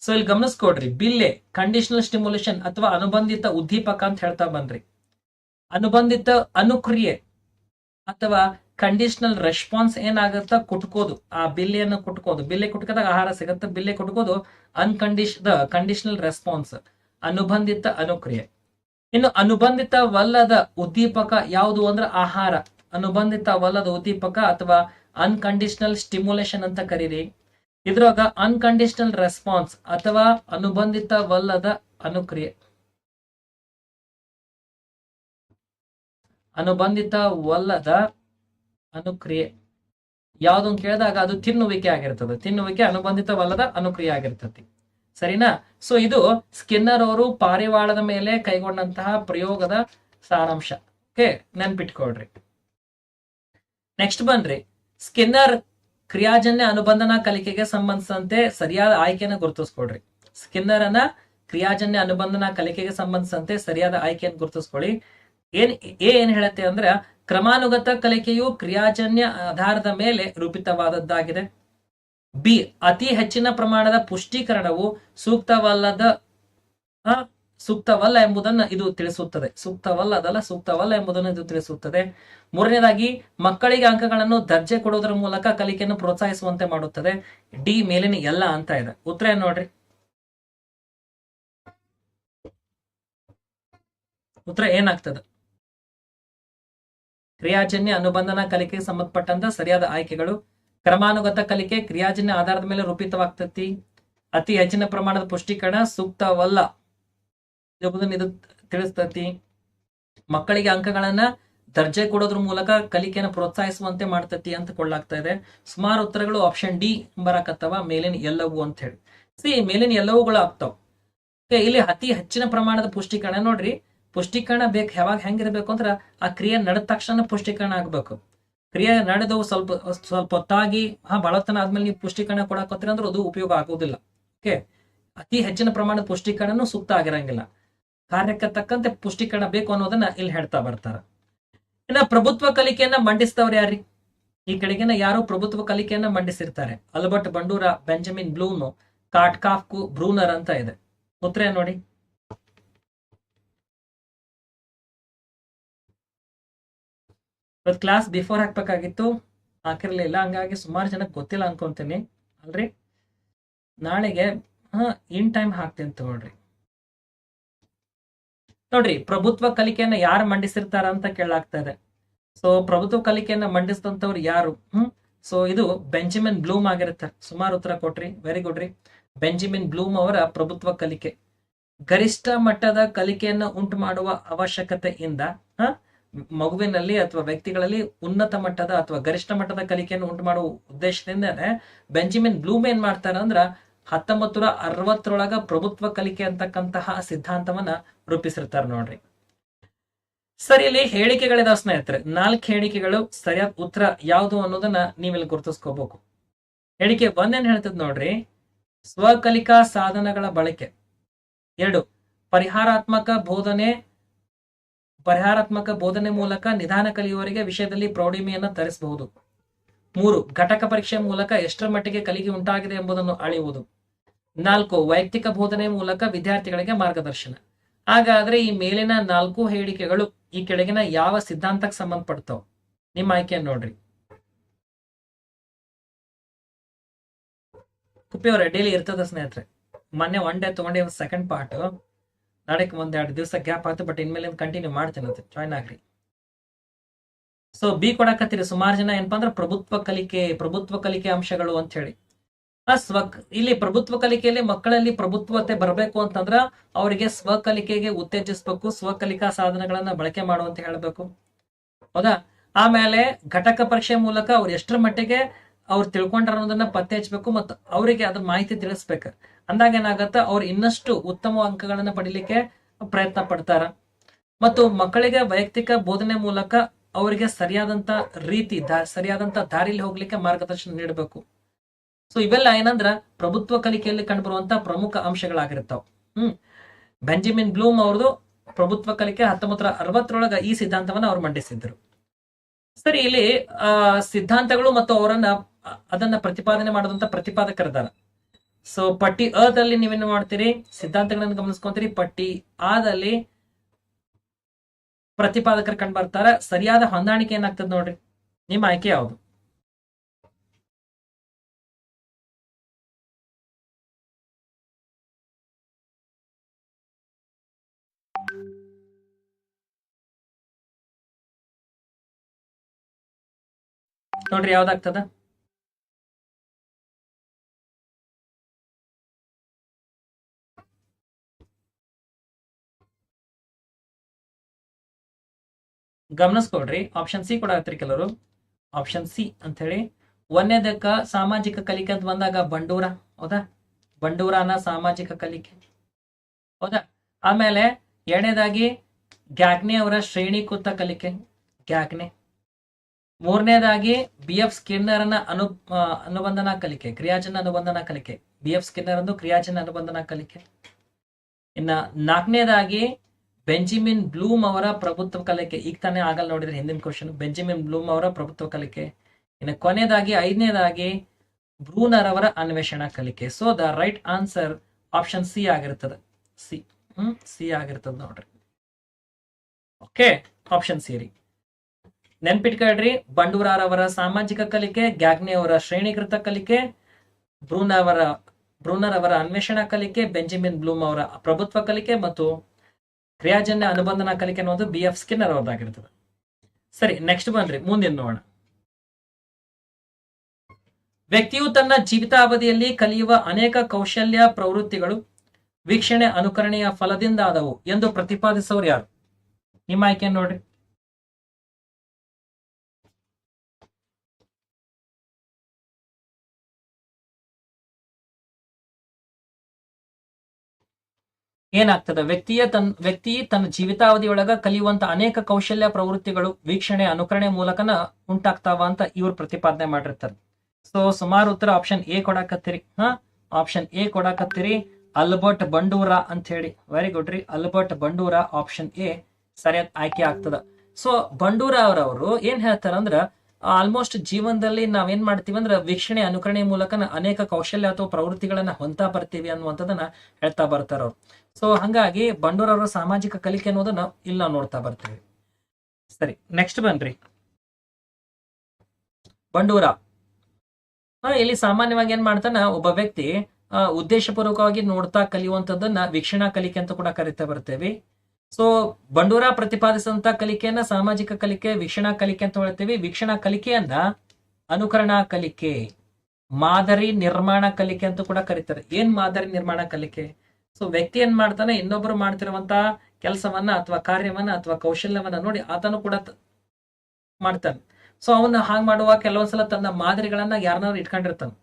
ಸೊ ಇಲ್ಲಿ ಗಮನಿಸ್ಕೊಡ್ರಿ. ಬಿಲ್ಲೆ ಕಂಡೀಷನಲ್ ಸ್ಟಿಮ್ಯುಲೇಷನ್ ಅಥವಾ ಅನುಬಂಧಿತ ಉದ್ದೀಪಕ ಅಂತ ಹೇಳ್ತಾ ಬಂದ್ರಿ ಅನುಬಂಧಿತ ಅನುಕ್ರಿಯೆ ಅಥವಾ ಕಂಡೀಷನಲ್ ರೆಸ್ಪಾನ್ಸ್ ಏನಾಗುತ್ತ? ಕುಟ್ಕೋದು. ಆ ಬಿಲ್ಲೆಯನ್ನು ಕುಟ್ಕೋದು. ಬಿಲ್ಲೆ ಕುಟ್ಕದಾಗ ಆಹಾರ ಸಿಗುತ್ತೆ. ಬಿಲ್ಲೆ ಕುಟ್ಕೋದು ಅನ್ಕಂಡೀಶ್ ದ ಕಂಡೀಷನಲ್ ರೆಸ್ಪಾನ್ಸ್ ಅನುಬಂಧಿತ ಅನುಕ್ರಿಯೆ. ಇನ್ನು ಅನುಬಂಧಿತವಲ್ಲದ ಉದ್ದೀಪಕ ಯಾವುದು ಅಂದ್ರೆ ಆಹಾರ. ಅನುಬಂಧಿತವಲ್ಲದ ಉದ್ದೀಪಕ ಅಥವಾ ಅನ್ಕಂಡೀಷನಲ್ ಸ್ಟಿಮ್ಯುಲೇಷನ್ ಅಂತ ಕರೀರಿ. ಇದ್ರೊಳಗ ಅನ್ಕಂಡೀಷನಲ್ ರೆಸ್ಪಾನ್ಸ್ ಅಥವಾ ಅನುಬಂಧಿತವಲ್ಲದ ಅನುಕ್ರಿಯೆ. ಅನುಬಂಧಿತವಲ್ಲದ ಅನುಕ್ರಿಯೆ. ಯಾವ್ದು ಕೇಳಿದಾಗ ಅದು ತಿನ್ನುವಿಕೆ ಆಗಿರ್ತದೆ. ತಿನ್ನುವಿಕೆ ಅನುಬಂಧಿತವಲ್ಲದ ಅನುಕ್ರಿಯೆ ಆಗಿರ್ತತಿ. ಸರಿನಾ? ಸೊ ಇದು ಸ್ಕಿನ್ನರ್ ಅವರು ಪಾರಿವಾಳದ ಮೇಲೆ ಕೈಗೊಂಡಂತಹ ಪ್ರಯೋಗದ ಸಾರಾಂಶ. ಓಕೆ ನೆನ್ಪಿಟ್ಕೊಳ್ರಿ. ನೆಕ್ಸ್ಟ್ ಬನ್ರಿ. ಸ್ಕಿನ್ನರ್ ಕ್ರಿಯಾಜನ್ಯ ಅನುಬಂಧನ ಕಲಿಕೆಗೆ ಸಂಬಂಧಿಸಿದಂತೆ ಸರಿಯಾದ ಆಯ್ಕೆಯನ್ನು ಗುರುತಿಸ್ಕೊಳ್ರಿ. ಸ್ಕಿನ್ನರ್ ಅನ್ನ ಕ್ರಿಯಾಜನ್ಯ ಅನುಬಂಧನ ಕಲಿಕೆಗೆ ಸಂಬಂಧಿಸಿದಂತೆ ಸರಿಯಾದ ಆಯ್ಕೆಯನ್ನು ಗುರುತಿಸ್ಕೊಳ್ಳಿ. ಏನ್ ಏನ್ ಹೇಳುತ್ತೆ ಅಂದ್ರೆ ಕ್ರಮಾನುಗತ ಕಲಿಕೆಯು ಕ್ರಿಯಾಜನ್ಯ ಆಧಾರದ ಮೇಲೆ ರೂಪಿತವಾದದ್ದಾಗಿದೆ. ಬಿ. ಅತಿ ಹೆಚ್ಚಿನ ಪ್ರಮಾಣದ ಪುಷ್ಟೀಕರಣವು ಸೂಕ್ತವಲ್ಲದ ಸೂಕ್ತವಲ್ಲ ಎಂಬುದನ್ನು ಇದು ತಿಳಿಸುತ್ತದೆ. ಸೂಕ್ತವಲ್ಲದಲ್ಲ, ಸೂಕ್ತವಲ್ಲ ಎಂಬುದನ್ನು ಇದು ತಿಳಿಸುತ್ತದೆ. ಮೂರನೇದಾಗಿ, ಮಕ್ಕಳಿಗೆ ಅಂಕಗಳನ್ನು ದರ್ಜೆ ಕೊಡುವುದರ ಮೂಲಕ ಕಲಿಕೆಯನ್ನು ಪ್ರೋತ್ಸಾಹಿಸುವಂತೆ ಮಾಡುತ್ತದೆ. ಡಿ ಮೇಲಿನ ಎಲ್ಲ ಅಂತ ಇದೆ. ಉತ್ತರ ಏನ್ ನೋಡ್ರಿ? ಉತ್ತರ ಏನಾಗ್ತದೆ? ಕ್ರಿಯಾಜನ್ಯ ಅನುಬಂಧನ ಕಲಿಕೆಗೆ ಸಂಬಂಧಪಟ್ಟಂತ ಸರಿಯಾದ ಆಯ್ಕೆಗಳು. ಕ್ರಮಾನುಗತ ಕಲಿಕೆ ಕ್ರಿಯಾಜನ್ಯ ಆಧಾರದ ಮೇಲೆ ರೂಪಿತವಾಗ್ತತಿ. ಅತಿ ಹೆಚ್ಚಿನ ಪ್ರಮಾಣದ ಪುಷ್ಟೀಕರಣ ಸೂಕ್ತವಲ್ಲ. ಎಂಬುದನ್ನು ಇದು ತಿಳಿಸ್ತತಿ. ಮಕ್ಕಳಿಗೆ ಅಂಕಗಳನ್ನ ದರ್ಜೆ ಕೊಡೋದ್ರ ಮೂಲಕ ಕಲಿಕೆಯನ್ನು ಪ್ರೋತ್ಸಾಹಿಸುವಂತೆ ಮಾಡ್ತತಿ ಅಂತ ಕೊಡ್ಲಾಗ್ತಾ ಇದೆ. ಸುಮಾರು ಉತ್ತರಗಳು ಆಪ್ಷನ್ ಡಿ ಬರಕತ್ತವ, ಮೇಲಿನ ಎಲ್ಲವೂ ಅಂತ ಹೇಳಿ. ಸಿ, ಮೇಲಿನ ಎಲ್ಲವುಗಳು ಆಗ್ತಾವ ಇಲ್ಲಿ ಅತಿ ಹೆಚ್ಚಿನ ಪ್ರಮಾಣದ ಪುಷ್ಟೀಕರಣ ನೋಡ್ರಿ. ಪುಷ್ಟೀಕರಣ ಬೇಕು, ಯಾವಾಗ ಹೆಂಗಿರ್ಬೇಕು ಅಂದ್ರೆ ಆ ಕ್ರಿಯೆ ನಡೆದ ತಕ್ಷಣ ಪುಷ್ಟೀಕರಣ ಆಗ್ಬೇಕು. ಕ್ರಿಯೆ ನಡೆದವು ಸ್ವಲ್ಪ ಸ್ವಲ್ಪ ಹೊತ್ತಾಗಿ, ಹಾ ಬಳತನ ಆದ್ಮೇಲೆ ನೀವು ಪುಷ್ಟೀಕರಣ ಕೊಡಾಕೋತೀರ ಅಂದ್ರೆ ಅದು ಉಪಯೋಗ ಆಗೋದಿಲ್ಲ. ಓಕೆ ಅತಿ ಹೆಚ್ಚಿನ ಪ್ರಮಾಣದ ಪುಷ್ಟೀಕರಣನೂ ಸೂಕ್ತ ಆಗಿರಂಗಿಲ್ಲ. ಕಾರ್ಯಕ್ಕೆ ತಕ್ಕಂತೆ ಪುಷ್ಟೀಕರಣ ಬೇಕು ಅನ್ನೋದನ್ನ ಇಲ್ಲಿ ಹೇಳ್ತಾ ಬರ್ತಾರ. ಇನ್ನ ಪ್ರಭುತ್ವ ಕಲಿಕೆಯನ್ನ ಮಂಡಿಸಿದವ್ರು ಯಾರಿ ಈ ಕಡೆಗಿನ ಯಾರೋ ಪ್ರಭುತ್ವ ಕಲಿಕೆಯನ್ನ ಮಂಡಿಸಿರ್ತಾರೆ. ಅಲ್ಬರ್ಟ್ ಬಂಡೂರ, ಬೆಂಜಮಿನ್ ಬ್ಲೂನು, ಕಾಟ್ಕಾಫ್ಕು ಬ್ರೂನರ್ ಅಂತ ಇದೆ. ಉತ್ತರ ನೋಡಿ? ಇವತ್ತು ಕ್ಲಾಸ್ ಬಿಫೋರ್ ಹಾಕ್ಬೇಕಾಗಿತ್ತು. ಹಾಕಿರ್ಲಿಲ್ಲ. ಹಂಗಾಗಿ ಸುಮಾರು ಜನಕ್ಕೆ ಗೊತ್ತಿಲ್ಲ ಅನ್ಕೊಂತೀನಿ. ಅಲ್ರಿ? ನಾಳೆಗೆ ಇನ್ ಟೈಮ್ ಹಾಕ್ತೀನಿ ತಗೊಳ್ರಿ. ನೋಡ್ರಿ, ಪ್ರಭುತ್ವ ಕಲಿಕೆಯನ್ನ ಯಾರು ಮಂಡಿಸಿರ್ತಾರ ಅಂತ ಕೇಳಾಗ್ತಾ ಇದೆ ಸೊ ಪ್ರಭುತ್ವ ಕಲಿಕೆಯನ್ನ ಮಂಡಿಸಿದಂತವ್ರು ಯಾರು? ಹ್ಮ್? ಸೊ ಇದು ಬೆಂಜಮಿನ್ ಬ್ಲೂಮ್ ಆಗಿರ್ತಾರೆ ಸುಮಾರು ಉತ್ತರ ಕೊಟ್ರಿ. ವೆರಿ ಗುಡ್ ರೀ. ಬೆಂಜಮಿನ್ ಬ್ಲೂಮ್ ಅವರ ಪ್ರಭುತ್ವ ಕಲಿಕೆ. ಗರಿಷ್ಠ ಮಟ್ಟದ ಕಲಿಕೆಯನ್ನ ಉಂಟು ಮಾಡುವ ಅವಶ್ಯಕತೆಯಿಂದ, ಹ ಮಗುವಿನಲ್ಲಿ ಅಥವಾ ವ್ಯಕ್ತಿಗಳಲ್ಲಿ ಉನ್ನತ ಮಟ್ಟದ ಅಥವಾ ಗರಿಷ್ಠ ಮಟ್ಟದ ಕಲಿಕೆಯನ್ನು ಉಂಟು ಮಾಡುವ ಉದ್ದೇಶದಿಂದನೇ ಬೆಂಜಮಿನ್ ಬ್ಲೂಮ್ ಏನ್ ಮಾಡ್ತಾರ ಅಂದ್ರ ಹತ್ತೊಂಬತ್ತು ನೂರ ಅರವತ್ತರೊಳಗ ಪ್ರಭುತ್ವ ಕಲಿಕೆ ಅಂತಕ್ಕಂತಹ ಸಿದ್ಧಾಂತವನ್ನ ರೂಪಿಸಿರ್ತಾರ ನೋಡ್ರಿ. ಸರಿ, ಇಲ್ಲಿ ಹೇಳಿಕೆಗಳಿದಾವ ಸ್ನೇಹಿತರೆ. ನಾಲ್ಕು ಹೇಳಿಕೆಗಳು ಸರಿಯಾದ ಉತ್ತರ ಯಾವುದು ಅನ್ನೋದನ್ನ ನೀವಿಲ್ಲಿ ಗುರುತಿಸ್ಕೋಬೇಕು. ಹೇಳಿಕೆ ಒಂದೇನ್ ಹೇಳ್ತದ ನೋಡ್ರಿ? ಸ್ವಕಲಿಕಾ ಸಾಧನಗಳ ಬಳಕೆ. ಎರಡು, ಪರಿಹಾರಾತ್ಮಕ ಬೋಧನೆ ಪರಿಹಾರಾತ್ಮಕ ಬೋಧನೆ ಮೂಲಕ ನಿಧಾನ ಕಲಿಯುವವರಿಗೆ ವಿಷಯದಲ್ಲಿ ಪ್ರೌಢಿಮೆಯನ್ನು ತರಿಸಬಹುದು. ಮೂರು, ಘಟಕ ಪರೀಕ್ಷೆ ಮೂಲಕ ಎಷ್ಟರ ಮಟ್ಟಿಗೆ ಕಲಿಕೆ ಉಂಟಾಗಿದೆ ಎಂಬುದನ್ನು ಅಳೆಯುವುದು. ನಾಲ್ಕು, ವೈಯಕ್ತಿಕ ಬೋಧನೆ ಮೂಲಕ ವಿದ್ಯಾರ್ಥಿಗಳಿಗೆ ಮಾರ್ಗದರ್ಶನ. ಹಾಗಾದ್ರೆ ಈ ಮೇಲಿನ ನಾಲ್ಕು ಹೇಳಿಕೆಗಳು ಈ ಕೆಳಗಿನ ಯಾವ ಸಿದ್ಧಾಂತಕ್ಕೆ ಸಂಬಂಧಪಡ್ತಾವ? ನಿಮ್ಮ ಆಯ್ಕೆಯನ್ನು ನೋಡ್ರಿ. ಕುಪ್ಪಿಯವರ, ಡೈಲಿ ಇರ್ತದ ಸ್ನೇಹಿತರೆ. ಮೊನ್ನೆ ಒನ್ ಡೇ ತಗೊಂಡಿ ಸೆಕೆಂಡ್ ಪಾರ್ಟ್ ನಾಳೆಗೆ ಒಂದ್ ಎರಡು ದಿವಸ ಗ್ಯಾಪ್ ಆಯ್ತು ಬಟ್ ಇನ್ಮೇಲೆ ಕಂಟಿನ್ಯೂ ಮಾಡ್ತೇನೆ ಅಂತ ಜಾಯ್ನ್ ಆಗ್ರಿ. ಸೊ ಬಿ ಕೊಡಕತ್ತೀರಿ. ಸುಮಾರು ಜನ ಏನಪ್ಪಾ ಅಂದ್ರೆ ಪ್ರಭುತ್ವ ಕಲಿಕೆ ಪ್ರಭುತ್ವ ಕಲಿಕೆ ಅಂಶಗಳು ಅಂತ ಹೇಳಿ. ಆ ಸ್ವ ಇಲ್ಲಿ ಪ್ರಭುತ್ವ ಕಲಿಕೆಯಲ್ಲಿ ಮಕ್ಕಳಲ್ಲಿ ಪ್ರಭುತ್ವತೆ ಬರಬೇಕು ಅಂತಂದ್ರ ಅವರಿಗೆ ಸ್ವಕಲಿಕೆಗೆ ಉತ್ತೇಜಿಸಬೇಕು, ಸ್ವಕಲಿಕಾ ಸಾಧನಗಳನ್ನ ಬಳಕೆ ಮಾಡುವಂತ ಹೇಳಬೇಕು. ಹೌದಾ? ಆಮೇಲೆ ಘಟಕ ಪರೀಕ್ಷೆ ಮೂಲಕ ಅವ್ರು ಎಷ್ಟರ ಮಟ್ಟಿಗೆ ಅವ್ರು ತಿಳ್ಕೊಂಡ್ರ ಅನ್ನೋದನ್ನ ಪತ್ತೆ ಹಚ್ಚಬೇಕು ಮತ್ತು ಅವರಿಗೆ ಅದ್ರ ಮಾಹಿತಿ ತಿಳಿಸ್ಬೇಕು. ಅಂದಾಗ ಏನಾಗತ್ತ ಅವ್ರು ಇನ್ನಷ್ಟು ಉತ್ತಮ ಅಂಕಗಳನ್ನ ಪಡಿಲಿಕ್ಕೆ ಪ್ರಯತ್ನ ಪಡ್ತಾರ. ಮತ್ತು ಮಕ್ಕಳಿಗೆ ವೈಯಕ್ತಿಕ ಬೋಧನೆ ಮೂಲಕ ಅವರಿಗೆ ಸರಿಯಾದಂತ ರೀತಿ ಸರಿಯಾದಂತ ದಾರಿಲಿ ಹೋಗ್ಲಿಕ್ಕೆ ಮಾರ್ಗದರ್ಶನ ನೀಡಬೇಕು. ಸೊ ಇವೆಲ್ಲ ಏನಂದ್ರ ಪ್ರಭುತ್ವ ಕಲಿಕೆಯಲ್ಲಿ ಕಂಡುಬರುವಂತ ಪ್ರಮುಖ ಅಂಶಗಳಾಗಿರ್ತಾವ. ಹ್ಮ್. ಬೆಂಜಮಿನ್ ಬ್ಲೂಮ್ ಅವ್ರದು ಪ್ರಭುತ್ವ ಕಲಿಕೆ ಹತ್ತೊಂಬತ್ತರ ಅರವತ್ತರೊಳಗ ಈ ಸಿದ್ಧಾಂತವನ್ನ ಅವ್ರು ಮಂಡಿಸಿದ್ರು. ಸರಿ, ಇಲ್ಲಿ ಸಿದ್ಧಾಂತಗಳು ಮತ್ತು ಅವರನ್ನ ಅದನ್ನ ಪ್ರತಿಪಾದನೆ ಮಾಡಿದಂತ ಪ್ರತಿಪಾದಕರದಾರ. ಸೊ ಪಟ್ಟಿ ಅದಲ್ಲಿ ನೀವೇನು ಮಾಡ್ತೀರಿ? ಸಿದ್ಧಾಂತಗಳನ್ನು ಗಮನಿಸ್ಕೊಂತೀರಿ. ಪಟ್ಟಿ ಆದಲ್ಲಿ ಪ್ರತಿಪಾದಕರು ಕಂಡು ಬರ್ತಾರ. ಸರಿಯಾದ ಹೊಂದಾಣಿಕೆ ಏನಾಗ್ತದೆ ನೋಡ್ರಿ. ನಿಮ್ಮ ಆಯ್ಕೆ ಯಾವುದು? ನೋಡ್ರಿ ಯಾವ್ದಾಗ್ತದ? ಗಮನಿಸ್ಕೊಡ್ರಿ ಆಪ್ಷನ್ ಸಿ ಕೂಡ ಆಗ್ತೀರಿ ಕೆಲವರು. ಆಪ್ಷನ್ ಸಿ ಅಂತ ಹೇಳಿ ಒಂದನೇದಕ್ಕ ಸಾಮಾಜಿಕ ಕಲಿಕೆ ಅಂತ ಬಂದಾಗ ಬಂಡೂರ? ಹೌದಾ? ಬಂಡೂರನ ಸಾಮಾಜಿಕ ಕಲಿಕೆ. ಹೌದಾ? ಆಮೇಲೆ ಎರಡನೇದಾಗಿ, ಗ್ಯಾಗ್ನೆ ಅವರ ಶ್ರೇಣೀಕೃತ ಕಲಿಕೆ. ಗ್ಯಾಗ್ನೆ. ಮೂರನೇದಾಗಿ ಬಿ ಎಫ್ ಸ್ಕಿನ್ನರ್ನ ಅನು ಅನುಬಂಧನ ಕಲಿಕೆ ಕ್ರಿಯಾಜನ ಅನುಬಂಧನ ಕಲಿಕೆ. ಬಿ ಎಫ್ ಸ್ಕಿನ್ನರ್ ಅಂದು ಕ್ರಿಯಾಜನ ಅನುಬಂಧನ ಕಲಿಕೆ. ಇನ್ನ ನಾಲ್ಕನೇದಾಗಿ ಬೆಂಜಿಮಿನ್ ಬ್ಲೂಮ್ ಅವರ ಪ್ರಭುತ್ವ ಕಲಿಕೆ, ಈಗ ತಾನೇ ಆಗಲ್ಲ ನೋಡಿದ್ರೆ ಹಿಂದಿನ ಕ್ವಶನ್ ಬೆಂಜಿಮಿನ್ ಬ್ಲೂಮ್ ಅವರ ಪ್ರಭುತ್ವ ಕಲಿಕೆ. ಇನ್ನು ಕೊನೆಯದಾಗಿ, ಐದನೇದಾಗಿ, ಬ್ರೂನರ್ ಅವರ ಅನ್ವೇಷಣಾ ಕಲಿಕೆ. So the right answer option C ಆಗಿರ್ತದೆ. ಸಿ ಹ್ಮ್ ಸಿ ಆಗಿರ್ತದೆ ನೋಡ್ರಿ. ಓಕೆ ಆಪ್ಷನ್ ಸಿ ರೀ. ನೆನ್ಪಿಟ್ಕೊಳ್ರಿ ಬಂಡೂರಾರ್ ಅವರ ಸಾಮಾಜಿಕ ಕಲಿಕೆ, ಗ್ಯಾಗ್ನೆ ಅವರ ಶ್ರೇಣೀಕೃತ ಕಲಿಕೆ ಬ್ರೂನ್ ಅವರ ಬ್ರೂನರ್ ಅವರ ಅನ್ವೇಷಣಾ ಕಲಿಕೆ, ಬೆಂಜಮಿನ್ ಬ್ಲೂಮ್ ಅವರ ಪ್ರಭುತ್ವ ಕಲಿಕೆ ಮತ್ತು ಕ್ರಿಯಾಜನ್ಯ ಅನುಬಂಧನ ಕಲಿಕೆ ಅನ್ನೋದು ಬಿ ಎಫ್ ಸ್ಕಿನ್ನರ್ ಅವ್ರದ್ದಾಗಿರ್ತದೆ. ಸರಿ ನೆಕ್ಸ್ಟ್ ಬನ್ರಿ ಮುಂದಿನ ನೋಡೋಣ. ವ್ಯಕ್ತಿಯು ತನ್ನ ಜೀವಿತಾವಧಿಯಲ್ಲಿ ಕಲಿಯುವ ಅನೇಕ ಕೌಶಲ್ಯ ಪ್ರವೃತ್ತಿಗಳು ವೀಕ್ಷಣೆ ಅನುಕರಣೆಯ ಫಲದಿಂದಾದವು ಎಂದು ಪ್ರತಿಪಾದಿಸುವರು ಯಾರು? ನಿಮ್ಮ ಆಯ್ಕೆ ನೋಡ್ರಿ? ಏನಾಗ್ತದೆ? ವ್ಯಕ್ತಿಯ ತನ್ ವ್ಯಕ್ತಿ ತನ್ನ ಜೀವಿತಾವಧಿಯೊಳಗ ಕಲಿಯುವಂತ ಅನೇಕ ಕೌಶಲ್ಯ ಪ್ರವೃತ್ತಿಗಳು ವೀಕ್ಷಣೆ, ಅನುಕರಣೆ ಮೂಲಕನ ಉಂಟಾಗ್ತಾವ ಅಂತ ಇವ್ರು ಪ್ರತಿಪಾದನೆ ಮಾಡಿರ್ತಾರೆ. ಸೊ ಸುಮಾರು ಉತ್ತರ ಆಪ್ಷನ್ ಎ ಕೊಡಾಕತ್ತೀರಿ. ಹಾ? ಆಪ್ಷನ್ ಎ ಕೊಡಾಕತ್ತೀರಿ. ಅಲ್ಬರ್ಟ್ ಬಂಡೂರ ಅಂತ ಹೇಳಿ. ವೆರಿ ಗುಡ್ ರೀ. ಅಲ್ಬರ್ಟ್ ಬಂಡೂರ ಆಪ್ಷನ್ ಎ ಸರಿಯಾದ ಆಯ್ಕೆ ಆಗ್ತದ. ಸೊ ಬಂಡೂರ ಅವರವರು ಏನ್ ಹೇಳ್ತಾರಂದ್ರ ಆಲ್ಮೋಸ್ಟ್ ಜೀವನದಲ್ಲಿ ನಾವೇನ್ ಮಾಡ್ತೀವಿ ಅಂದ್ರೆ, ವೀಕ್ಷಣೆ, ಅನುಕರಣೆ ಮೂಲಕ ಅನೇಕ ಕೌಶಲ್ಯ ಅಥವಾ ಪ್ರವೃತ್ತಿಗಳನ್ನ ಹೊಂತಾ ಬರ್ತೀವಿ ಅನ್ನುವಂಥದ್ದನ್ನ ಹೇಳ್ತಾ ಬರ್ತಾರ ಅವ್ರು ಸೊ ಹಂಗಾಗಿ ಬಂಡೂರವರ ಸಾಮಾಜಿಕ ಕಲಿಕೆ ಅನ್ನೋದನ್ನ ಇಲ್ಲಿ ನಾವು ನೋಡ್ತಾ ಬರ್ತೀವಿ. ಸರಿ ನೆಕ್ಸ್ಟ್ ಬನ್ರಿ. ಬಂಡೂರ. ಇಲ್ಲಿ ಸಾಮಾನ್ಯವಾಗಿ ಏನ್ ಮಾಡ್ತಾನ, ಒಬ್ಬ ವ್ಯಕ್ತಿ ಉದ್ದೇಶಪೂರ್ವಕವಾಗಿ ನೋಡ್ತಾ ಕಲಿಯುವಂತದ್ದನ್ನ ವೀಕ್ಷಣಾ ಕಲಿಕೆ ಅಂತ ಕೂಡ ಕರಿತಾ ಬರ್ತೇವೆ. ಸೊ ಬಂಡೂರ ಪ್ರತಿಪಾದಿಸಿದಂತ ಕಲಿಕೆಯನ್ನ ಸಾಮಾಜಿಕ ಕಲಿಕೆ, ವೀಕ್ಷಣಾ ಕಲಿಕೆ ಅಂತ ಹೇಳ್ತೀವಿ. ವೀಕ್ಷಣಾ ಕಲಿಕೆಯನ್ನ ಅನುಕರಣಾ ಕಲಿಕೆ, ಮಾದರಿ ನಿರ್ಮಾಣ ಕಲಿಕೆ ಅಂತ ಕೂಡ ಕರೀತಾರೆ. ಏನ್ ಮಾದರಿ ನಿರ್ಮಾಣ ಕಲಿಕೆ? ಸೊ ವ್ಯಕ್ತಿ ಏನ್ ಮಾಡ್ತಾನೆ? ಇನ್ನೊಬ್ರು ಮಾಡ್ತಿರುವಂತಹ ಕೆಲಸವನ್ನ ಅಥವಾ ಕಾರ್ಯವನ್ನ ಅಥವಾ ಕೌಶಲ್ಯವನ್ನ ನೋಡಿ ಆತನು ಕೂಡ ಮಾಡ್ತಾನೆ. ಸೊ ಅವನ್ನ ಹಾಗೆ ಮಾಡುವ ಕೆಲವೊಂದ್ಸಲ ತನ್ನ ಮಾದರಿಗಳನ್ನ ಯಾರನ್ನಾರು ಇಟ್ಕೊಂಡಿರ್ತಾನೆ.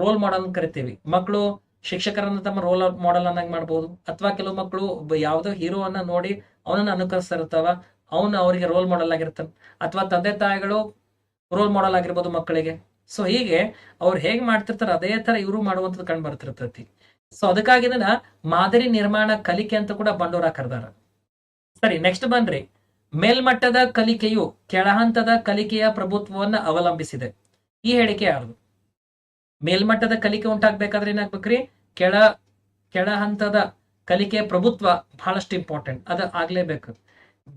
ರೋಲ್ ಮಾಡೆಲ್ ಕರಿತೀವಿ. ಮಕ್ಕಳು ಶಿಕ್ಷಕರನ್ನ ತಮ್ಮ ರೋಲ್ ಮಾಡೆಲ್ ಅನ್ನಾಗಿ ಮಾಡ್ಬೋದು. ಅಥವಾ ಕೆಲವು ಮಕ್ಕಳು ಯಾವುದೋ ಹೀರೋ ಹೀರೋವನ್ನ ನೋಡಿ ಅವನನ್ನ ಅನುಕರಿಸ್ತಾ ಇರ್ತಾವ. ಅವನು ಅವರಿಗೆ ರೋಲ್ ಮಾಡೆಲ್ ಆಗಿರ್ತಾನೆ. ಅಥವಾ ತಂದೆ ತಾಯಿಗಳು ರೋಲ್ ಮಾಡೆಲ್ ಆಗಿರ್ಬೋದು ಮಕ್ಕಳಿಗೆ. ಸೊ ಹೀಗೆ ಅವ್ರು ಹೇಗೆ ಮಾಡ್ತಿರ್ತಾರೆ ಅದೇ ತರ ಇವರು ಮಾಡುವಂಥದ್ದು ಕಂಡು ಬರ್ತಿರ್ತೈತಿ. ಸೊ ಅದಕ್ಕಾಗಿ ಇದನ್ನ ಮಾದರಿ ನಿರ್ಮಾಣ ಕಲಿಕೆ ಅಂತ ಕೂಡ ಬಂಡೂರ ಕರೆದಾರ. ಸರಿ ನೆಕ್ಸ್ಟ್ ಬನ್ರಿ ಮೇಲ್ಮಟ್ಟದ ಕಲಿಕೆಯು ಕೆಳಹಂತದ ಕಲಿಕೆಯ ಪ್ರಭುತ್ವವನ್ನ ಅವಲಂಬಿಸಿದೆ. ಈ ಹೇಳಿಕೆ ಯಾರ್ದು? ಮೇಲ್ಮಟ್ಟದ ಕಲಿಕೆ ಉಂಟಾಗ್ಬೇಕಾದ್ರೆ ಏನಾಗ್ಬೇಕ್ರಿ? ಕೆಳ ಕೆಳ ಹಂತದ ಕಲಿಕೆಯ ಪ್ರಭುತ್ವ ಬಹಳಷ್ಟು ಇಂಪಾರ್ಟೆಂಟ್ ಅದು ಆಗ್ಲೇಬೇಕು.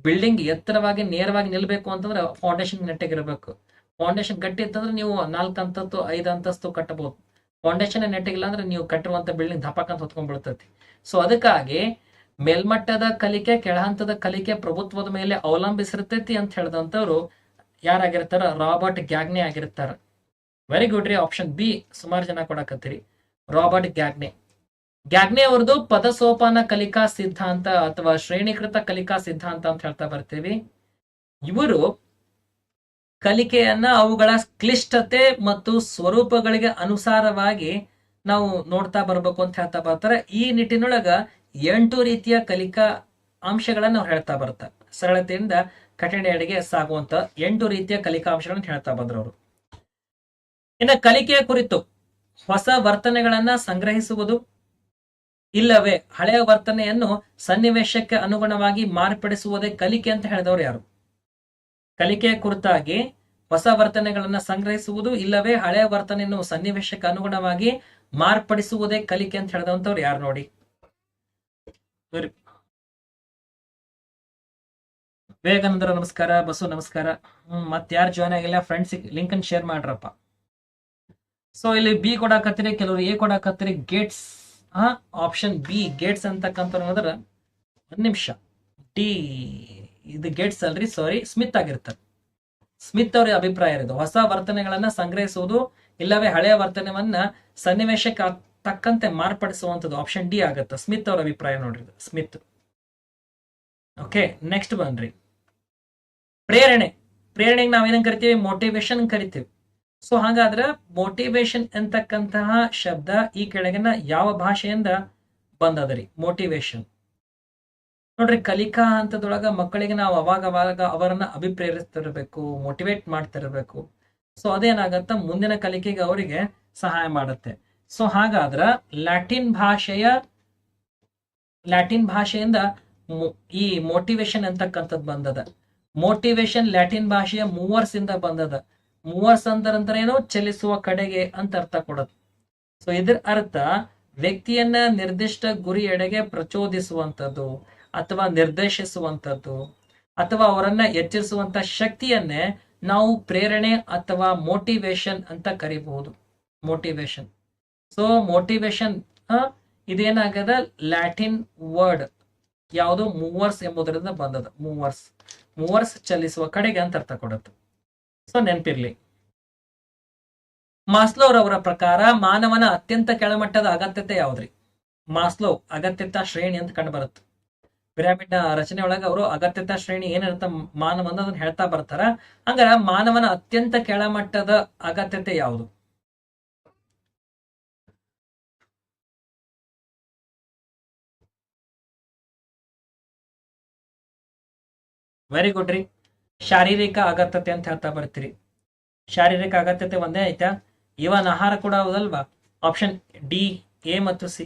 ಬಿಲ್ಡಿಂಗ್ ಎತ್ತರವಾಗಿ, ನೇರವಾಗಿ ನಿಲ್ಬೇಕು ಅಂತಂದ್ರೆ ಫೌಂಡೇಶನ್ ನೆಟ್ಟಗಿರ್ಬೇಕು. ಫೌಂಡೇಶನ್ ಗಟ್ಟಿ ಇತ್ತಂದ್ರೆ ನೀವು ನಾಲ್ಕು ಅಂತಸ್ತು, ಐದು ಅಂತಸ್ತು ಕಟ್ಟಬಹುದು. ಫೌಂಡೇಶನ್ ನೆಟ್ಟಿಗಿಲ್ಲ ಅಂದ್ರೆ ನೀವು ಕಟ್ಟಿರುವಂತ ಬಿಲ್ಡಿಂಗ್ ಧಪಾಕ್ ಅಂತ ಸೊ ಅದಕ್ಕಾಗಿ ಮೇಲ್ಮಟ್ಟದ ಕಲಿಕೆ, ಕೆಳಹಂತದ ಕಲಿಕೆ ಪ್ರಭುತ್ವದ ಮೇಲೆ ಅವಲಂಬಿಸಿರ್ತೈತಿ ಅಂತ ಹೇಳಿದಂತವ್ರು ಯಾರಾಗಿರ್ತಾರ? ರಾಬರ್ಟ್ ಗ್ಯಾಗ್ನೆ ಆಗಿರ್ತಾರ. ವೆರಿ ಗುಡ್ ರೀ ಆಪ್ಷನ್ ಬಿ ಸುಮಾರು ಜನ ಕೊಡಕತ್ತೀರಿ. ರಾಬರ್ಟ್ ಗ್ಯಾಗ್ನೆ ಗ್ಯಾಗ್ನೆ ಅವ್ರದ್ದು ಪದಸೋಪಾನ ಕಲಿಕಾ ಸಿದ್ಧಾಂತ ಅಥವಾ ಶ್ರೇಣೀಕೃತ ಕಲಿಕಾ ಸಿದ್ಧಾಂತ ಅಂತ ಹೇಳ್ತಾ ಬರ್ತೀವಿ. ಇವರು ಕಲಿಕೆಯನ್ನ ಅವುಗಳ ಕ್ಲಿಷ್ಟತೆ ಮತ್ತು ಸ್ವರೂಪಗಳಿಗೆ ಅನುಸಾರವಾಗಿ ನಾವು ನೋಡ್ತಾ ಬರ್ಬೇಕು ಅಂತ ಹೇಳ್ತಾ ಬರ್ತಾರೆ. ಈ ನಿಟ್ಟಿನೊಳಗ ಎಂಟು ರೀತಿಯ ಕಲಿಕಾ ಅಂಶಗಳನ್ನು ಹೇಳ್ತಾ ಬರ್ತಾರೆ. ಸರಳತೆಯಿಂದ ಕಠಿಣೆಯಡೆಗೆ ಸಾಗುವಂತ ಎಂಟು ರೀತಿಯ ಕಲಿಕಾ ಅಂಶಗಳನ್ನು ಹೇಳ್ತಾ ಬಂದ್ರು ಅವರು. ಇನ್ನ ಕಲಿಕೆಯ ಕುರಿತು ಹೊಸ ವರ್ತನೆಗಳನ್ನ ಸಂಗ್ರಹಿಸುವುದು, ಇಲ್ಲವೇ ಹಳೆಯ ವರ್ತನೆಯನ್ನು ಸನ್ನಿವೇಶಕ್ಕೆ ಅನುಗುಣವಾಗಿ ಮಾರ್ಪಡಿಸುವುದೇ ಕಲಿಕೆ ಅಂತ ಹೇಳಿದವರು ಯಾರು? ಕಲಿಕೆಯ ಕುರಿತಾಗಿ ಹೊಸ ವರ್ತನೆಗಳನ್ನ ಸಂಗ್ರಹಿಸುವುದು ಇಲ್ಲವೇ ಹಳೆಯ ವರ್ತನೆಯನ್ನು ಸನ್ನಿವೇಶಕ್ಕೆ ಅನುಗುಣವಾಗಿ ಮಾರ್ಪಡಿಸುವುದೇ ಕಲಿಕೆ ಅಂತ ಹೇಳಿದಂಥವ್ರು ಯಾರು ನೋಡಿ? ವಿವೇಕಾನಂದರ ನಮಸ್ಕಾರ, ಬಸು ನಮಸ್ಕಾರ. ಹ್ಮ್ ಮತ್ ಯಾರು ಜಾಯ್ನ್ ಆಗಿಲ್ಲ ಫ್ರೆಂಡ್ಸ್ ಲಿಂಕ್ ಶೇರ್ ಮಾಡ್ರಪ್ಪ. ಸೊ ಇಲ್ಲಿ ಬಿ ಕೊಡಾಕತ್ತೀರಿ, ಕೆಲವರು ಎ ಕೊಡಾಕತ್ತೀರಿ ಗೇಟ್ಸ್ ಹಾ ಆಪ್ಷನ್ ಬಿ ಗೇಟ್ಸ್ ಅಂತಕ್ಕಂಥವ್ರು ಒಂದ್ ನಿಮಿಷ. ಡಿ ಇದು ಗೇಟ್ಸ್ ಅಲ್ರಿ ಸಾರಿ ಸ್ಮಿತ್ ಆಗಿರ್ತಾರೆ ಸ್ಮಿತ್ ಅವರ ಅಭಿಪ್ರಾಯ ಇರೋದು. ಹೊಸ ವರ್ತನೆಗಳನ್ನ ಸಂಗ್ರಹಿಸುವುದು, ಇಲ್ಲವೇ ಹಳೆಯ ವರ್ತನೆಯನ್ನ ಸನ್ನಿವೇಶಕ್ಕೆ ತಕ್ಕಂತೆ ಮಾರ್ಪಡಿಸುವಂತದ್ದು ಆಪ್ಷನ್ ಡಿ ಆಗುತ್ತೆ. ಸ್ಮಿತ್ ಅವರ ಅಭಿಪ್ರಾಯ ನೋಡ್ರಿ ಸ್ಮಿತ್. ಓಕೆ ನೆಕ್ಸ್ಟ್ ಬನ್ರಿ ಪ್ರೇರಣೆ. ಪ್ರೇರಣೆಗೆ ನಾವೇನಂಗ್ ಕರಿತೀವಿ? ಮೋಟಿವೇಶನ್ ಕರಿತೀವಿ. ಸೊ ಹಾಗಾದ್ರೆ ಮೋಟಿವೇಶನ್ ಅಂತಕ್ಕಂತಹ ಶಬ್ದ ಈ ಕೆಳಗಿನ ಯಾವ ಭಾಷೆಯಿಂದ ಬಂದದರಿ? ಮೋಟಿವೇಶನ್ ನೋಡ್ರಿ ಕಲಿಕಾ ಹಂತದೊಳಗ ಮಕ್ಕಳಿಗೆ ನಾವು ಅವಾಗ ಅವಾಗ ಅವರನ್ನ ಅಭಿಪ್ರೇರಿಸ್ತಿರ್ಬೇಕು ಮೋಟಿವೇಟ್ ಮಾಡ್ತಿರ್ಬೇಕು. ಸೊ ಅದೇನಾಗತ್ತ? ಮುಂದಿನ ಕಲಿಕೆಗೆ ಅವರಿಗೆ ಸಹಾಯ ಮಾಡುತ್ತೆ. ಸೊ ಹಾಗಾದ್ರ ಲ್ಯಾಟಿನ್ ಭಾಷೆಯ, ಲ್ಯಾಟಿನ್ ಭಾಷೆಯಿಂದ ಈ ಮೋಟಿವೇಶನ್ ಅಂತಕ್ಕಂಥದ್ದು ಬಂದದ? ಮೋಟಿವೇಶನ್ ಲ್ಯಾಟಿನ್ ಭಾಷೆಯ ಮೂವರ್ಸ್ ಇಂದ ಬಂದದ. ಮೂವರ್ಸ್ ಅಂತರ ಏನೋ ಚಲಿಸುವ ಕಡೆಗೆ ಅಂತ ಅರ್ಥ ಕೊಡೋದು. ಸೊ ಇದ್ರ ಅರ್ಥ ವ್ಯಕ್ತಿಯನ್ನ ನಿರ್ದಿಷ್ಟ ಗುರಿಯೆಡೆಗೆ ಪ್ರಚೋದಿಸುವಂಥದ್ದು. ಅಥವಾ ನಿರ್ದೇಶಿಸುವಂಥದ್ದು, ಅಥವಾ ಅವರನ್ನ ಎಚ್ಚರಿಸುವಂತ ಶಕ್ತಿಯನ್ನೇ ನಾವು ಪ್ರೇರಣೆ ಅಥವಾ ಮೋಟಿವೇಶನ್ ಅಂತ ಕರಿಬಹುದು. ಮೋಟಿವೇಶನ್ ಸೊ ಮೋಟಿವೇಶನ್ ಇದೇನಾಗದ ಲ್ಯಾಟಿನ್ ವರ್ಡ್ ಯಾವುದು ಮೂವರ್ಸ್ ಎಂಬುದರಿಂದ ಬಂದದ ಮೂವರ್ಸ್ ಮೂವರ್ಸ್ ಚಲಿಸುವ ಕಡೆಗೆ ಅಂತ ಅರ್ಥ ಕೊಡುತ್ತೆ. ಸೊ ನೆನಪಿರ್ಲಿ. ಮಾಸ್ಲೋರವರ ಪ್ರಕಾರ ಮಾನವನ ಅತ್ಯಂತ ಕೆಳಮಟ್ಟದ ಅಗತ್ಯತೆ ಯಾವ್ದ್ರಿ? ಮಾಸ್ಲೋ ಅಗತ್ಯತಾ ಶ್ರೇಣಿ ಅಂತ ಕಂಡು ಬರುತ್ತೆ ಪಿರಾಮಿಡ್ ರಚನೆ ಒಳಗ ಅವರು ಅಗತ್ಯತಾ ಶ್ರೇಣಿ ಏನಂತ ಮಾನವ ಅದನ್ನ ಹೇಳ್ತಾ ಬರ್ತಾರ. ಹಂಗಾರ ಮಾನವನ ಅತ್ಯಂತ ಕೆಳಮಟ್ಟದ ಅಗತ್ಯತೆ ಯಾವುದು? ವೆರಿ ಗುಡ್ ರೀ. ಶಾರೀರಿಕ ಅಗತ್ಯತೆ ಅಂತ ಹೇಳ್ತಾ ಬರ್ತೀರಿ. ಶಾರೀರಿಕ ಅಗತ್ಯತೆ ಒಂದೇ ಐತ? ಇವನ್ ಆಹಾರ ಕೂಡ ಹೌದಲ್ವಾ? ಆಪ್ಷನ್ ಡಿ ಎ ಮತ್ತು ಸಿ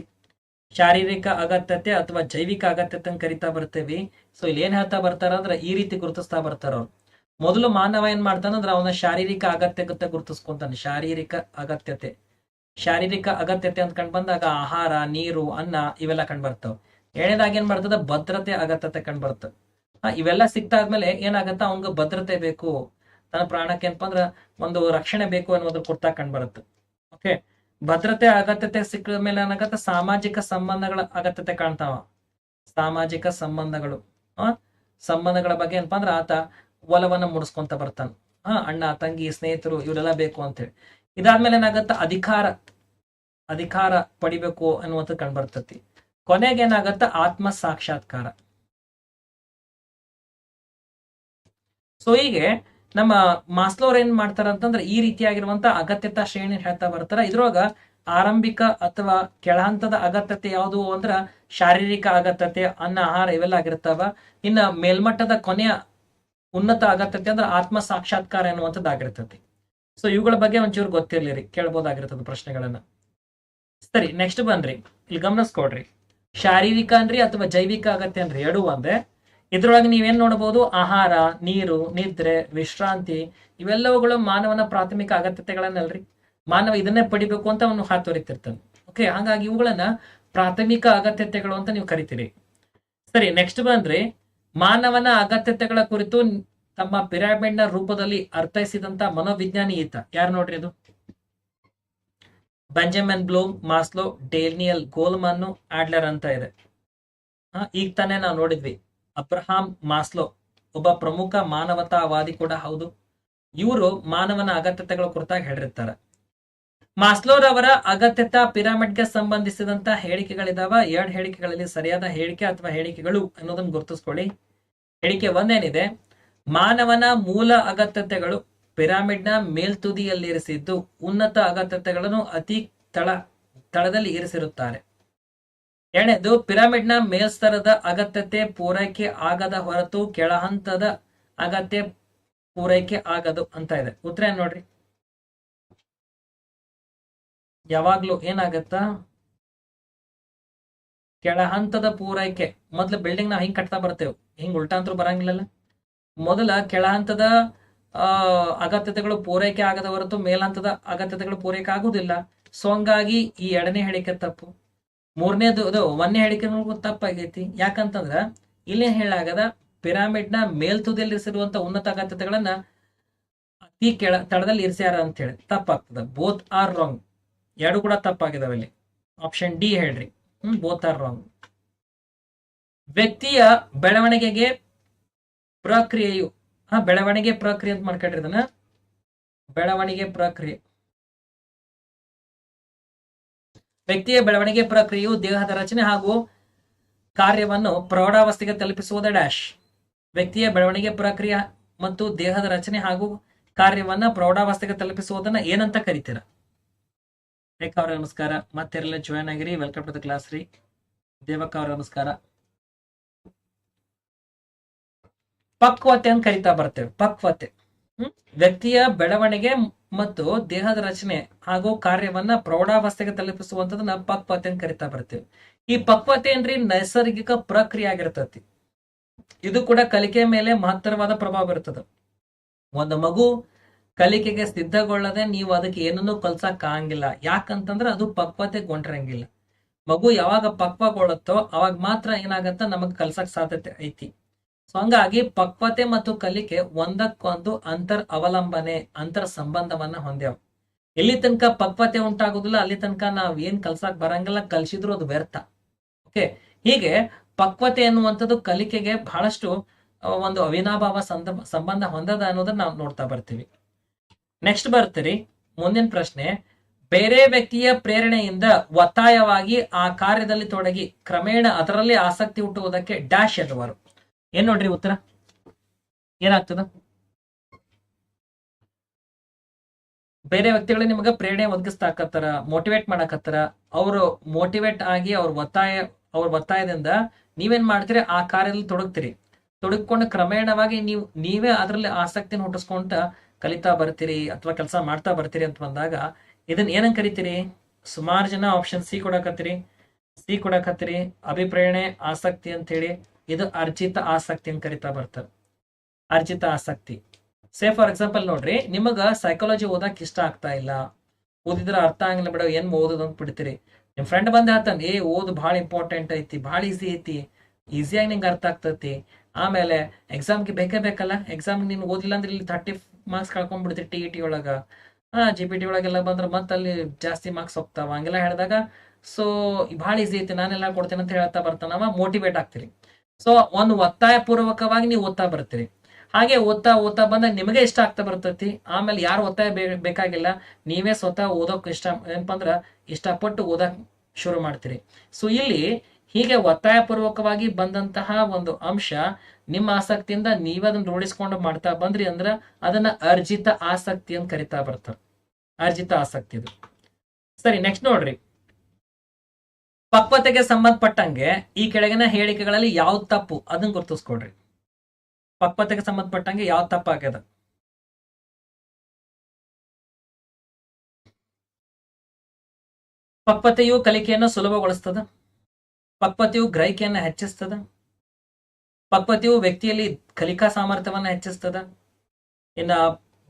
ಶಾರೀರಿಕ ಅಗತ್ಯತೆ ಅಥವಾ ಜೈವಿಕ ಅಗತ್ಯತೆ ಕರಿತಾ ಬರ್ತೇವಿ. ಸೊ ಇಲ್ಲಿ ಏನ್ ಹೇಳ್ತಾ ಬರ್ತಾರ ಅಂದ್ರೆ ಈ ರೀತಿ ಗುರುತಿಸ್ತಾ ಬರ್ತಾರ ಅವ್ರು. ಮೊದಲು ಮಾನವ ಏನ್ ಮಾಡ್ತಾನಂದ್ರ ಅವನ ಶಾರೀರಿಕ ಅಗತ್ಯತೆ ಗುರುತಿಸ್ಕೊಂತಾನೆ. ಶಾರೀರಿಕ ಅಗತ್ಯತೆ. ಶಾರೀರಿಕ ಅಗತ್ಯತೆ ಅಂತ ಕಂಡು ಬಂದಾಗ ಆಹಾರ ನೀರು ಅನ್ನ ಇವೆಲ್ಲ ಕಂಡು ಬರ್ತಾವ. ಎಣೆದಾಗ ಏನ್ ಮಾಡ್ತದ ಭದ್ರತೆ ಅಗತ್ಯತೆ ಕಂಡು ಬರ್ತದೆ ಆ, ಇವೆಲ್ಲ ಸಿಕ್ತಾದ್ಮೇಲೆ ಏನಾಗತ್ತ? ಅವಂಗ ಭದ್ರತೆ ಬೇಕು. ತನ್ನ ಪ್ರಾಣಕ್ಕೆ ಏನಪ್ಪ ಅಂದ್ರ ಒಂದು ರಕ್ಷಣೆ ಬೇಕು ಅನ್ನೋದ್ರ ಕುರ್ತಾ ಕಂಡು ಬರುತ್ತೆ. ಓಕೆ ಭದ್ರತೆ, ಅಗತ್ಯತೆ ಸಿಕ್ಕ ಮೇಲೆ ಏನಾಗತ್ತ ಸಾಮಾಜಿಕ ಸಂಬಂಧಗಳ ಅಗತ್ಯತೆ ಕಾಣ್ತಾವ. ಸಾಮಾಜಿಕ ಸಂಬಂಧಗಳು, ಆ, ಸಂಬಂಧಗಳ ಬಗ್ಗೆ ಏನಪ್ಪಾ ಅಂದ್ರೆ ಆತ ಒಲವನ್ನ ಮೂಡಿಸ್ಕೊಂತ ಬರ್ತಾನ. ಹಾ ಅಣ್ಣ, ತಂಗಿ, ಸ್ನೇಹಿತರು ಇವರೆಲ್ಲ ಬೇಕು ಅಂತೇಳಿ. ಇದಾದ್ಮೇಲೆ ಏನಾಗತ್ತ? ಅಧಿಕಾರ. ಅಧಿಕಾರ ಪಡಿಬೇಕು ಅನ್ನುವಂಥದ್ದು ಕಂಡು ಬರ್ತತಿ ಕೊನೆಗೆ ಏನಾಗತ್ತ? ಆತ್ಮ ಸಾಕ್ಷಾತ್ಕಾರ ಸೊ ಹೀಗೆ ನಮ್ಮ ಮಾಸ್ಲೋರ್ ಏನ್ ಮಾಡ್ತಾರ ಅಂತಂದ್ರೆ ಈ ರೀತಿಯಾಗಿರುವಂತ ಅಗತ್ಯತಾ ಶ್ರೇಣಿ ಹೇಳ್ತಾ ಬರ್ತಾರ. ಇದ್ರೊಳಗ ಆರಂಭಿಕ ಅಥವಾ ಕೆಳಹಂತದ ಅಗತ್ಯತೆ ಯಾವುದು ಅಂದ್ರ ಶಾರೀರಿಕ ಅಗತ್ಯತೆ, ಅನ್ನ, ಆಹಾರ ಇವೆಲ್ಲ ಆಗಿರ್ತಾವ. ಇನ್ನ ಮೇಲ್ಮಟ್ಟದ ಕೊನೆಯ ಉನ್ನತ ಅಗತ್ಯತೆ ಅಂದ್ರೆ ಆತ್ಮ ಸಾಕ್ಷಾತ್ಕಾರ ಎನ್ನುವಂಥದ್ದು ಆಗಿರ್ತತಿ. ಸೊ ಇವುಗಳ ಬಗ್ಗೆ ಒಂಚೂರು ಗೊತ್ತಿರ್ಲಿರಿ, ಕೇಳ್ಬೋದಾಗಿರ್ತದ ಪ್ರಶ್ನೆಗಳನ್ನ. ಸರಿ ನೆಕ್ಸ್ಟ್ ಬಂದ್ರಿ. ಇಲ್ಲಿ ಗಮನಿಸ್ಕೊಡ್ರಿ ಶಾರೀರಿಕ ಅನ್ರಿ ಅಥವಾ ಜೈವಿಕ ಅಗತ್ಯ ಅನ್ರಿ? ಎರಡೂ ಒಂದೇ. ಇದ್ರೊಳಗೆ ನೀವೇನ್ ನೋಡಬಹುದು? ಆಹಾರ, ನೀರು, ನಿದ್ರೆ, ವಿಶ್ರಾಂತಿ, ಇವೆಲ್ಲವುಗಳು ಮಾನವನ ಪ್ರಾಥಮಿಕ ಅಗತ್ಯತೆಗಳನ್ನಲ್ರಿ. ಮಾನವ ಇದನ್ನೇ ಪಡಿಬೇಕು ಅಂತ ಅವನು ಹಾತೊರಿತಿರ್ತಾನೆ ಓಕೆ ಹಾಗಾಗಿ ಇವುಗಳನ್ನ ಪ್ರಾಥಮಿಕ ಅಗತ್ಯತೆಗಳು ಅಂತ ನೀವು ಕರಿತೀರಿ. ಸರಿ ನೆಕ್ಸ್ಟ್ ಬಂದ್ರಿ ಮಾನವನ ಅಗತ್ಯತೆಗಳ ಕುರಿತು ತಮ್ಮ ಪಿರಾಮಿಡ್ನ ರೂಪದಲ್ಲಿ ಅರ್ಥೈಸಿದಂತ ಮನೋವಿಜ್ಞಾನಿ ಈತ. ಯಾರು ನೋಡ್ರಿ ಅದು? Benjamin Bloom, Maslow, Daniel Goleman Adler ಅಂತ ಇದೆ. ಈಗ ತಾನೇ ನಾವು ನೋಡಿದ್ವಿ. ಅಬ್ರಹಾಂ ಮಾಸ್ಲೋ ಒಬ್ಬ ಪ್ರಮುಖ ಮಾನವತಾವಾದಿ ಕೂಡ ಹೌದು. ಇವರು ಮಾನವನ ಅಗತ್ಯತೆಗಳ ಕುರಿತಾಗಿ ಹೇಳಿರ್ತಾರೆ. ಮಾಸ್ಲೋರವರ ಅಗತ್ಯತಾ ಪಿರಾಮಿಡ್ಗೆ ಸಂಬಂಧಿಸಿದಂತ ಹೇಳಿಕೆಗಳಿದಾವ. ಎರಡು ಹೇಳಿಕೆಗಳಲ್ಲಿ ಸರಿಯಾದ ಹೇಳಿಕೆ ಅಥವಾ ಹೇಳಿಕೆಗಳು ಅನ್ನೋದನ್ನ ಗುರುತಿಸ್ಕೊಳ್ಳಿ. ಹೇಳಿಕೆ ಒಂದೇನಿದೆ, ಮಾನವನ ಮೂಲ ಅಗತ್ಯತೆಗಳು ಪಿರಾಮಿಡ್ನ ಮೇಲ್ತುದಿಯಲ್ಲಿರಿಸಿದ್ದು ಉನ್ನತ ಅಗತ್ಯತೆಗಳನ್ನು ಅತಿ ತಳ, ತಳದಲ್ಲಿ ಇರಿಸಿರುತ್ತಾರೆ. ಎರಡನೇದು ನ ಮೇಲ್ಸ್ತರದ ಅಗತ್ಯತೆ ಪೂರೈಕೆ ಆಗದ ಹೊರತು ಕೆಳಹಂತದ ಅಗತ್ಯ ಪೂರೈಕೆ ಆಗದು ಅಂತ ಇದೆ. ಉತ್ತರ ಏನ್ ನೋಡ್ರಿ? ಯಾವಾಗ್ಲೂ ಏನಾಗತ್ತಾ? ಕೆಳಹಂತದ ಪೂರೈಕೆ. ಮೊದ್ಲು ಬಿಲ್ಡಿಂಗ್ ನಾವು ಹಿಂಗ್ ಕಟ್ತಾ ಬರ್ತೇವೆ. ಹಿಂಗ್ ಉಲ್ಟಾಂತರೂ ಬರಂಗಿಲ್ಲಲ್ಲ. ಮೊದಲ ಕೆಳಹಂತದ ಅಗತ್ಯತೆಗಳು ಪೂರೈಕೆ ಆಗದ ಹೊರತು ಮೇಲ್ಹಂತದ ಅಗತ್ಯತೆಗಳು ಪೂರೈಕೆ ಆಗುದಿಲ್ಲ. ಸೊ, ಹಂಗಾಗಿ ಈ ಎರಡನೇ ಹೇಳಿಕೆ ತಪ್ಪು. ಮೂರನೇದು ಅದು ಒಂದೇ ಹೇಳಿಕೆ ತಪ್ಪಾಗೈತಿ. ಯಾಕಂತಂದ್ರ ಇಲ್ಲಿ ಹೇಳಾಗದ ಪಿರಾಮಿಡ್ನ ಮೇಲ್ತುದಿಯಲ್ಲಿ ಇರಿಸಿರುವಂತ ಉನ್ನತ ಅಗತ್ಯತೆಗಳನ್ನ ಅತಿ ಕೆಳ ತಳದಲ್ಲಿ ಇರಿಸ್ಯಾರ ಅಂತ ಹೇಳಿ. ತಪ್ಪಾಗ್ತದ. ಬೋತ್ ಆರ್ ರಾಂಗ್ ಎರಡು ಕೂಡ ತಪ್ಪಾಗಿದಾವೆ ಇಲ್ಲಿ. ಆಪ್ಷನ್ ಡಿ ಹೇಳ್ರಿ. ಹ್ಮ್ ಬೋತ್ ಆರ್ ರಾಂಗ್ ವ್ಯಕ್ತಿಯ ಬೆಳವಣಿಗೆಗೆ ಪ್ರಕ್ರಿಯೆಯು, ಹಾ, ಬೆಳವಣಿಗೆ ಪ್ರಕ್ರಿಯೆ ಅಂತ ಮಾಡ್ಕೊಂಡ್ರಿ ಇದನ್ನ ಬೆಳವಣಿಗೆ ಪ್ರಕ್ರಿಯೆ. ವ್ಯಕ್ತಿಯ ಬೆಳವಣಿಗೆ ಪ್ರಕ್ರಿಯೆಯು ದೇಹದ ರಚನೆ ಹಾಗೂ ಕಾರ್ಯವನ್ನು ಪ್ರೌಢಾವಸ್ಥೆಗೆ ತಲುಪಿಸುವುದ ಡ್ಯಾಶ್. ವ್ಯಕ್ತಿಯ ಬೆಳವಣಿಗೆ ಪ್ರಕ್ರಿಯೆ ಮತ್ತು ದೇಹದ ರಚನೆ ಹಾಗೂ ಕಾರ್ಯವನ್ನ ಪ್ರೌಢಾವಸ್ಥೆಗೆ ತಲುಪಿಸುವುದನ್ನ ಏನಂತ ಕರಿತೀರ? ರೇಖಾ ನಮಸ್ಕಾರ. ಮತ್ತೆ ಜಾಯ್ನ್ ಆಗಿರಿ. ವೆಲ್ಕಮ್ ಟು ದ ಕ್ಲಾಸ್ ರೀ ದೇವಕ್ಕ ಅವ್ರ, ನಮಸ್ಕಾರ. ಪಕ್ವತೆ ಅಂತ ಕರಿತಾ ಬರ್ತೇವೆ. ಪಕ್ವತೆ. ವ್ಯಕ್ತಿಯ ಬೆಳವಣಿಗೆ ಮತ್ತು ದೇಹದ ರಚನೆ ಹಾಗೂ ಕಾರ್ಯವನ್ನ ಪ್ರೌಢಾವಸ್ಥೆಗೆ ತಲುಪಿಸುವಂತದನ್ನ ಪಕ್ವತೆ ಅಂತ ಕರಿತಾ ಬರ್ತೀವಿ. ಈ ಪಕ್ವತೆ ಏನ್ರಿ? ನೈಸರ್ಗಿಕ ಪ್ರಕ್ರಿಯೆ ಆಗಿರ್ತತಿ. ಇದು ಕೂಡ ಕಲಿಕೆ ಮೇಲೆ ಮಹತ್ತರವಾದ ಪ್ರಭಾವ ಬೀರ್ತದ. ಒಂದು ಮಗು ಕಲಿಕೆಗೆ ಸಿದ್ಧಗೊಳ್ಳದೆ ನೀವು ಅದಕ್ಕೆ ಏನನ್ನೂ ಕಲ್ಸಕ್ ಆಗಂಗಿಲ್ಲ. ಯಾಕಂತಂದ್ರೆ ಅದು ಪಕ್ವತೆಗೊಂಡಿರಂಗಿಲ್ಲ ಮಗು ಯಾವಾಗ ಪಕ್ವಗೊಳ್ಳುತ್ತೋ ಅವಾಗ ಮಾತ್ರ ಏನಾಗತ್ತ? ನಮಗ್ ಕಲ್ಸಕ್ ಸಾಧ್ಯತೆ ಐತಿ. ಸೊ ಹಂಗಾಗಿ ಪಕ್ವತೆ ಮತ್ತು ಕಲಿಕೆ ಒಂದಕ್ಕೊಂದು ಅಂತರ್ ಅವಲಂಬನೆ, ಅಂತರ್ ಸಂಬಂಧವನ್ನ ಹೊಂದ್ಯಾವ. ಎಲ್ಲಿ ತನಕ ಪಕ್ವತೆ ಉಂಟಾಗುದಿಲ್ಲ, ಅಲ್ಲಿ ತನಕ ನಾವ್ ಏನ್ ಕಲ್ಸಕ್ ಬರಂಗಿಲ್ಲ, ಕಲ್ಸಿದ್ರು ಅದು ವ್ಯರ್ಥ. ಓಕೆ ಹೀಗೆ ಪಕ್ವತೆ ಎನ್ನುವಂಥದ್ದು ಕಲಿಕೆಗೆ ಬಹಳಷ್ಟು ಒಂದು ಅವಿನಾಭಾವ ಸಂಬಂಧ ಹೊಂದದ ಅನ್ನೋದನ್ನ ನಾವು ನೋಡ್ತಾ ಬರ್ತೀವಿ. ನೆಕ್ಸ್ಟ್ ಬರ್ತೀರಿ. ಮುಂದಿನ ಪ್ರಶ್ನೆ, ಬೇರೆ ವ್ಯಕ್ತಿಯ ಪ್ರೇರಣೆಯಿಂದ ಒತ್ತಾಯವಾಗಿ ಆ ಕಾರ್ಯದಲ್ಲಿ ತೊಡಗಿ ಕ್ರಮೇಣ ಅದರಲ್ಲಿ ಆಸಕ್ತಿ ಹುಟ್ಟುವುದಕ್ಕೆ ಡ್ಯಾಶ್ ಎನ್ನುವರು. ಏನ್ ನೋಡ್ರಿ ಉತ್ತರ? ಏನಾಗ್ತದ? ಬೇರೆ ವ್ಯಕ್ತಿಗಳು ನಿಮಗೆ ಪ್ರೇರಣೆ ಒದಗಿಸ್ತಾಕತ್ತಾರ ಮೋಟಿವೇಟ್ ಮಾಡಕತ್ತಾರ, ಅವರು ಮೋಟಿವೇಟ್ ಆಗಿ ಅವ್ರ ಒತ್ತಾಯ, ಅವ್ರ ಒತ್ತಾಯದಿಂದ ನೀವೇನ್ ಮಾಡ್ತೀರಿ? ಆ ಕಾರ್ಯದಲ್ಲಿ ತೊಡಗ್ತೀರಿ. ತೊಡಗಿಕೊಂಡು ಕ್ರಮೇಣವಾಗಿ ನೀವು, ನೀವೇ ಅದರಲ್ಲಿ ಆಸಕ್ತಿನ ಹುಟ್ಟಿಸ್ಕೊಂತ ಕಲಿತಾ ಬರ್ತೀರಿ ಅಥವಾ ಕೆಲಸ ಮಾಡ್ತಾ ಬರ್ತೀರಿ ಅಂತ ಬಂದಾಗ ಇದನ್ನ ಏನಂಗ್ ಕರಿತೀರಿ? ಸುಮಾರು ಜನ ಆಪ್ಷನ್ ಸಿ ಕೊಡಕತ್ತೀರಿ. ಸಿ ಕೊಡಕತ್ತೀರಿ. ಅಭಿಪ್ರೇರಣೆ, ಆಸಕ್ತಿ ಅಂತ ಹೇಳಿ ಇದು ಅರ್ಜಿತ ಆಸಕ್ತಿ ಅಂತ ಕರಿತಾ ಬರ್ತಾರೆ. ಅರ್ಜಿತ ಆಸಕ್ತಿ. ಸೇ ಫಾರ್ ಎಕ್ಸಾಂಪಲ್ ನೋಡ್ರಿ, ನಿಮಗ ಸೈಕಾಲಜಿ ಓದಕ್ ಇಷ್ಟ ಆಗ್ತಾ ಇಲ್ಲ. ಓದಿದ್ರ ಅರ್ಥ ಆಗಿಲ್ಲ ಬಿಡ, ಏನ್ ಓದೋದು ಅಂತ ಬಿಡ್ತೀರಿ. ನಿಮ್ ಫ್ರೆಂಡ್ ಬಂದ ಏ, ಓದು ಭಾಳ ಇಂಪಾರ್ಟೆಂಟ್ ಐತಿ, ಭಾಳ ಈಸಿ ಐತಿ ಈಸಿಯಾಗಿ ನಿಂಗೆ ಅರ್ಥ ಆಗ್ತೈತಿ. ಆಮೇಲೆ ಎಕ್ಸಾಮ್ಗೆ ಬೇಕೇ ಬೇಕಲ್ಲ ಎಕ್ಸಾಮ್ ನೀನು ಓದಿಲ್ಲ ಅಂದ್ರೆ ಇಲ್ಲಿ ಥರ್ಟಿ ಮಾರ್ಕ್ಸ್ ಕಳ್ಕೊಂಡ್ಬಿಡ್ತೀರಿ ಟಿ ಇ ಟಿ ಒಳಗ. ಹಾ ಜಿ ಪಿ ಟಿ ಒಳಗೆಲ್ಲ ಬಂದ್ರೆ ಮತ್ತೆ ಅಲ್ಲಿ ಜಾಸ್ತಿ ಮಾರ್ಕ್ಸ್ ಹೋಗ್ತಾವ, ಹಂಗೆಲ್ಲ ಹೇಳಿದಾಗ ಸೊ ಭಾಳ ಈಸಿ ಐತಿ, ನಾನೆಲ್ಲ ಕೊಡ್ತೇನೆ ಅಂತ ಹೇಳ್ತಾ ಬರ್ತಾನವ ಮೋಟಿವೇಟ್ ಆಗ್ತೀರಿ. ಸೊ ಒಂದು ಒತ್ತಾಯ ಪೂರ್ವಕವಾಗಿ ನೀವು ಓದ್ತಾ ಬರ್ತೀರಿ. ಹಾಗೆ ಓದ್ತಾ ಓದ್ತಾ ಬಂದಾಗ ನಿಮಗೆ ಇಷ್ಟ ಆಗ್ತಾ ಬರ್ತೈತಿ. ಆಮೇಲೆ ಯಾರು ಒತ್ತಾಯ ಬೇಕಾಗಿಲ್ಲ. ನೀವೇ ಸ್ವತಃ ಓದೋಕೆ ಇಷ್ಟ ಏನಪ್ಪಾ ಅಂದ್ರ ಇಷ್ಟಪಟ್ಟು ಓದಕ್ ಶುರು ಮಾಡ್ತೀರಿ. ಸೊ ಇಲ್ಲಿ ಹೀಗೆ ಒತ್ತಾಯ ಪೂರ್ವಕವಾಗಿ ಬಂದಂತಹ ಒಂದು ಅಂಶ ನಿಮ್ಮ ಆಸಕ್ತಿಯಿಂದ ನೀವೇ ಅದನ್ನ ರೂಢಿಸ್ಕೊಂಡು ಮಾಡ್ತಾ ಬಂದ್ರಿ ಅಂದ್ರ ಅದನ್ನ ಅರ್ಜಿತ ಆಸಕ್ತಿ ಅಂತ ಕರಿತಾ ಬರ್ತಾರೆ. ಅರ್ಜಿತ ಆಸಕ್ತಿ ಇದು ಸರಿ ನೆಕ್ಸ್ಟ್ ನೋಡ್ರಿ. ಪಕ್ವತೆಗೆ ಸಂಬಂಧಪಟ್ಟಂಗೆ ಈ ಕೆಳಗಿನ ಹೇಳಿಕೆಗಳಲ್ಲಿ ಯಾವ ತಪ್ಪು ಅದನ್ನ ಗುರ್ತಿಸ್ಕೊಡ್ರಿ. ಪಕ್ವತೆಗೆ ಸಂಬಂಧಪಟ್ಟಂಗೆ ಯಾವ ತಪ್ಪು ಆಗ್ಯದ ಪಕ್ವತೆಯು ಕಲಿಕೆಯನ್ನು ಸುಲಭಗೊಳಿಸ್ತದ? ಪಕ್ವತೆಯು ಗ್ರಹಿಕೆಯನ್ನು ಹೆಚ್ಚಿಸ್ತದ? ಪಕ್ವತೆಯು ವ್ಯಕ್ತಿಯಲ್ಲಿ ಕಲಿಕಾ ಸಾಮರ್ಥ್ಯವನ್ನು ಹೆಚ್ಚಿಸ್ತದ? ಇನ್ನ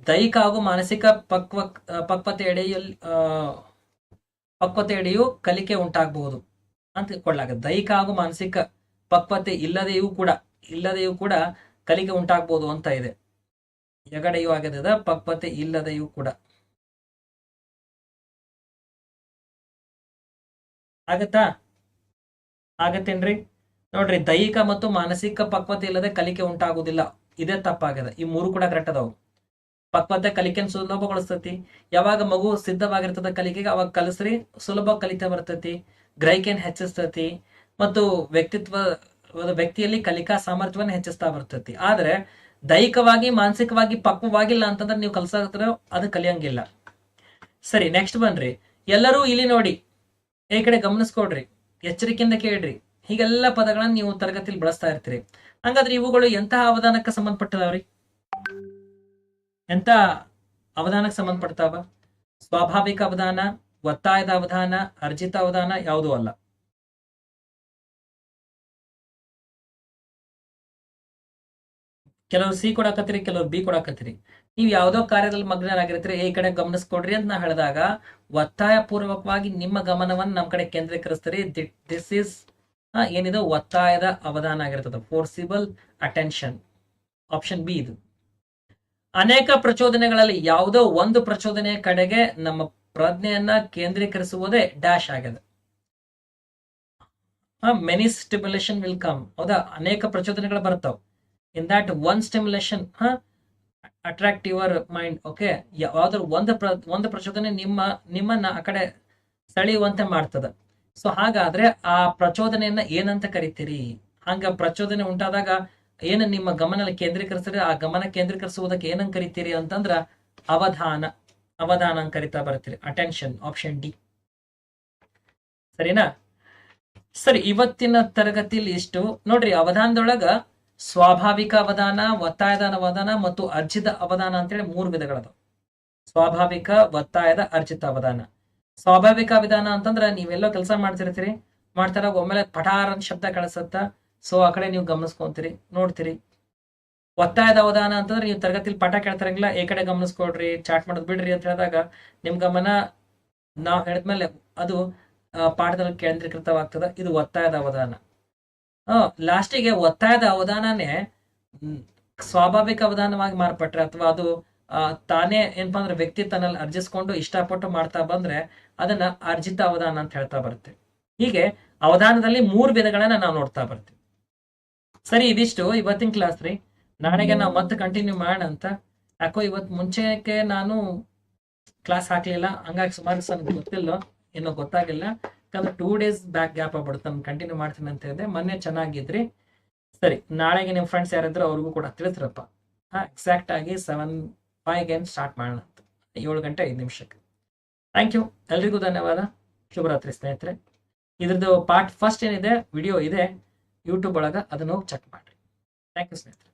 ದೈಹಿಕ ಹಾಗೂ ಮಾನಸಿಕ ಪಕ್ವ ಪಕ್ವತೆ ಎಡೆಯಲ್ಲಿ ಪಕ್ವತೆ ಎಡೆಯು ಕಲಿಕೆ ಉಂಟಾಗಬಹುದು. ಅಂತ ಕೊಡ್ಲಾಗುತ್ತೆ ದೈಹಿಕ ಹಾಗೂ ಮಾನಸಿಕ ಪಕ್ವತೆ ಇಲ್ಲದೆಯೂ ಕೂಡ ಇಲ್ಲದೆಯೂ ಕೂಡ ಕಲಿಕೆ ಉಂಟಾಗಬಹುದು ಅಂತ ಇದೆ. ಎಗಡೆಯೂ ಆಗದ ಪಕ್ವತೆ ಇಲ್ಲದೆಯೂ ಕೂಡ. ಆಗತ್ತಾ? ಆಗತ್ತೇನ್ರಿ? ನೋಡ್ರಿ, ದೈಹಿಕ ಮತ್ತು ಮಾನಸಿಕ ಪಕ್ವತೆ ಇಲ್ಲದೆ ಕಲಿಕೆ ಉಂಟಾಗುವುದಿಲ್ಲ. ಇದೇ ತಪ್ಪಾಗದ ಈ ಮೂರು ಕೂಡ ಕರೆಕ್ಟ್ ಅದಾವು. ಪಕ್ವತೆ ಕಲಿಕೆನ ಸುಲಭಗೊಳಿಸ್ತತಿ. ಯಾವಾಗ ಮಗು ಸಿದ್ಧವಾಗಿರ್ತದ ಕಲಿಕೆಗೆ, ಅವಾಗ ಕಲಿಸ್ರಿ, ಸುಲಭ ಕಲಿತ ಬರ್ತೈತಿ. ಗ್ರಹಿಕೆಯನ್ನು ಹೆಚ್ಚಿಸ್ತತಿ ಮತ್ತು ವ್ಯಕ್ತಿತ್ವ ವ್ಯಕ್ತಿಯಲ್ಲಿ ಕಲಿಕಾ ಸಾಮರ್ಥ್ಯವನ್ನು ಹೆಚ್ಚಿಸ್ತಾ ಬರ್ತತಿ. ಆದ್ರೆ ದೈಹಿಕವಾಗಿ, ಮಾನಸಿಕವಾಗಿ ಪಕ್ವವಾಗಿಲ್ಲ ಅಂತಂದ್ರೆ ನೀವು ಕಲ್ಸಾತ್ರ ಅದು ಕಲಿಯಂಗಿಲ್ಲ. ಸರಿ ನೆಕ್ಸ್ಟ್ ಬನ್ರಿ. ಎಲ್ಲರೂ ಇಲ್ಲಿ ನೋಡಿ, ಈ ಕಡೆ ಗಮನಿಸ್ಕೊಡ್ರಿ, ಎಚ್ಚರಿಕೆಯಿಂದ ಕೇಳ್ರಿ. ಹೀಗೆಲ್ಲ ಪದಗಳನ್ನ ನೀವು ತರಗತಿಯಲ್ಲಿ ಬಳಸ್ತಾ ಇರ್ತೀರಿ. ಹಂಗಾದ್ರೆ ಇವುಗಳು ಎಂತಹ ಅವಧಾನಕ್ಕೆ ಸಂಬಂಧಪಟ್ಟದವ್ರಿ? ಎಂತ ಅವಧಾನಕ್ಕೆ ಸಂಬಂಧಪಡ್ತಾವ? ಸ್ವಾಭಾವಿಕ ಅವಧಾನ ಒತ್ತಾಯದ ಅವಧಾನ, ಅರ್ಜಿತ ಅವಧಾನ ಯಾವುದೂ ಅಲ್ಲ. ಕೆಲವರು ಸಿ ಕೊಡಾಕತ್ತೀರಿ, ಕೆಲವರು ಬಿ ಕೊಡಾಕತ್ತೀರಿ. ನೀವು ಯಾವುದೋ ಕಾರ್ಯದಲ್ಲಿ ಮಗ್ನರಾಗಿರ್ತೀರಿ ಈ ಕಡೆ ಗಮನಿಸ್ಕೊಡ್ರಿ ಅಂತ ನಾ ಹೇಳಿದಾಗ ಒತ್ತಾಯ ಪೂರ್ವಕವಾಗಿ ನಿಮ್ಮ ಗಮನವನ್ನು ನಮ್ಮ ಕಡೆ ಕೇಂದ್ರೀಕರಿಸ್ತೀರಿ. ದಿಸ್ ಇಸ್ ಏನಿದೆ? ಒತ್ತಾಯದ ಅವಧಾನ ಆಗಿರ್ತದೆ. ಫೋರ್ಸಿಬಲ್ ಅಟೆನ್ಷನ್ ಆಪ್ಷನ್ ಬಿ ಇದು. ಅನೇಕ ಪ್ರಚೋದನೆಗಳಲ್ಲಿ ಯಾವುದೋ ಒಂದು ಪ್ರಚೋದನೆಯ ಕಡೆಗೆ ನಮ್ಮ ಪ್ರಜ್ಞೆಯನ್ನ ಕೇಂದ್ರೀಕರಿಸುವುದೇ ಡ್ಯಾಶ್ ಆಗಿದೆ. ಮೆನಿ ಸ್ಟಿಮ್ಯುಲೇಷನ್ ವಿಲ್ ಕಮ್ ಹೌದಾ? ಅನೇಕ ಪ್ರಚೋದನೆಗಳು ಬರ್ತಾವ. In that one stimulation attract your mind okay ಯಾವ್ದಾದ್ರು ಒಂದು ಪ್ರ, ಒಂದು ಪ್ರಚೋದನೆ ನಿಮ್ಮ, ನಿಮ್ಮನ್ನ ಆ ಕಡೆ ಸೆಳೆಯುವಂತೆ ಮಾಡ್ತದ. ಸೊ ಹಾಗಾದ್ರೆ ಆ ಪ್ರಚೋದನೆಯನ್ನ ಏನಂತ ಕರಿತೀರಿ? ಹಂಗ ಪ್ರಚೋದನೆ ಉಂಟಾದಾಗ ಏನು ನಿಮ್ಮ ಗಮನ ಕೇಂದ್ರೀಕರಿಸಿದ್ರೆ ಆ ಗಮನ ಕೇಂದ್ರೀಕರಿಸುವುದಕ್ಕೆ ಏನಂತ ಕರಿತೀರಿ ಅಂತಂದ್ರ ಅವಧಾನ. ಅವಧಾನ ಅಂತ ಕರಿತಾ ಬರ್ತೀರಿ ಅಟೆನ್ಷನ್ ಆಪ್ಷನ್ ಡಿ ಸರಿನಾ? ಸರಿ, ಇವತ್ತಿನ ತರಗತಿಲಿ ಇಷ್ಟು. ನೋಡ್ರಿ, ಅವಧಾನದೊಳಗ ಸ್ವಾಭಾವಿಕ ಅವಧಾನ, ಒತ್ತಾಯದ ಅವಧಾನ ಮತ್ತು ಅರ್ಜಿತ ಅವಧಾನ ಅಂತೇಳಿ ಮೂರು ವಿಧಗಳದು ಸ್ವಾಭಾವಿಕ, ಒತ್ತಾಯದ, ಅರ್ಜಿತ ಅವಧಾನ. ಸ್ವಾಭಾವಿಕ ವಿಧಾನ ಅಂತಂದ್ರ ನೀವೆಲ್ಲೋ ಕೆಲಸ ಮಾಡ್ತಿರ್ತೀರಿ. ಮಾಡ್ತಾರ ಒಮ್ಮೆಲೆ ಪಠಾರನ್ ಶಬ್ದ ಕಳಿಸತ್ತ. ಸೊ ಆ ಕಡೆ ನೀವು ಗಮನಿಸ್ಕೊಂತೀರಿ, ನೋಡ್ತೀರಿ. ಒತ್ತಾಯದ ಅವಧಾನ ಅಂತಂದ್ರೆ ನೀವು ತರಗತಿಲಿ ಪಾಠ ಕೇಳ್ತಾರಂಗಿಲ್ಲ ಈ ಕಡೆ ಗಮನಿಸ್ಕೊಡ್ರಿ ಚಾಟ್ ಮಾಡೋದು ಬಿಡ್ರಿ ಅಂತ ಹೇಳಿದಾಗ ನಿಮ್ ಗಮನ ನಾವು ಹೇಳಿದ್ಮೇಲೆ ಅದು ಪಾಠದಲ್ಲಿ ಕೇಂದ್ರೀಕೃತವಾಗ್ತದ. ಇದು ಒತ್ತಾಯದ ಅವಧಾನ. ಲಾಸ್ಟಿಗೆ ಒತ್ತಾಯದ ಅವಧಾನನೇ ಸ್ವಾಭಾವಿಕ ಅವಧಾನವಾಗಿ ಮಾರ್ಪಟ್ರೆ ಅಥವಾ ಅದು ತಾನೇ ಏನಪ್ಪಾ ಅಂದ್ರೆ ವ್ಯಕ್ತಿ ತನ್ನಲ್ಲಿ ಅರ್ಜಿಸ್ಕೊಂಡು ಇಷ್ಟಪಟ್ಟು ಮಾಡ್ತಾ ಬಂದ್ರೆ ಅದನ್ನ ಅರ್ಜಿತ ಅವಧಾನ ಅಂತ ಹೇಳ್ತಾ ಬರುತ್ತೆ. ಹೀಗೆ ಅವಧಾನದಲ್ಲಿ ಮೂರು ವಿಧಗಳನ್ನ ನಾವು ನೋಡ್ತಾ ಬರ್ತೀವಿ. ಸರಿ, ಇದಿಷ್ಟು. ಇವತ್ತಿನ ಕ್ಲಾಸ್ ರೀ. ನಾಳೆಗೆ ನಾವು ಮತ್ತೆ ಕಂಟಿನ್ಯೂ ಮಾಡೋಣ ಅಂತ. ಯಾಕೋ ಇವತ್ತು ಮುಂಚೆಕ್ಕೆ ನಾನು ಕ್ಲಾಸ್ ಹಾಕ್ಲಿಲ್ಲ. ಹಂಗಾಗಿ ಸುಮಾರು ನನಗೆ ಗೊತ್ತಿಲ್ಲ. ಏನೋ ಗೊತ್ತಾಗಿಲ್ಲ. ಯಾಕಂದ್ರೆ ಟೂ ಡೇಸ್ ಬ್ಯಾಕ್ ಗ್ಯಾಪ್ ಆಗ್ಬಿಡುತ್ತೆ. ನಾನು ಕಂಟಿನ್ಯೂ ಮಾಡ್ತೀನಿ ಅಂತ ಹೇಳಿದೆ. ಮೊನ್ನೆ ಚೆನ್ನಾಗಿದ್ರಿ. ಸರಿ ನಾಳೆಗೆ ನಿಮ್ಮ ಫ್ರೆಂಡ್ಸ್ ಯಾರಿದ್ರು ಅವ್ರಿಗೂ ಕೂಡ ತಿಳಿಸ್ರಪ್ಪ. ಹಾ ಎಕ್ಸಾಕ್ಟ್ ಆಗಿ ಸೆವೆನ್ ಫೈವ್ ಗೇಮ್ ಸ್ಟಾರ್ಟ್ ಮಾಡೋಣ ಅಂತ. ಏಳು ಗಂಟೆ ಐದು ನಿಮಿಷಕ್ಕೆ. ಥ್ಯಾಂಕ್ ಯು ಎಲ್ರಿಗೂ ಧನ್ಯವಾದ. ಶುಭರಾತ್ರಿ ಸ್ನೇಹಿತರೆ. ಇದ್ರದ್ದು ಪಾರ್ಟ್ ಫಸ್ಟ್ ಏನಿದೆ ವಿಡಿಯೋ ಇದೆ. ಯೂಟ್ಯೂಬ್ ಒಳಗೆ ಅದನ್ನು ಚೆಕ್ ಮಾಡ್ರಿ. ಥ್ಯಾಂಕ್ ಯು ಸ್ನೇಹಿತರೆ.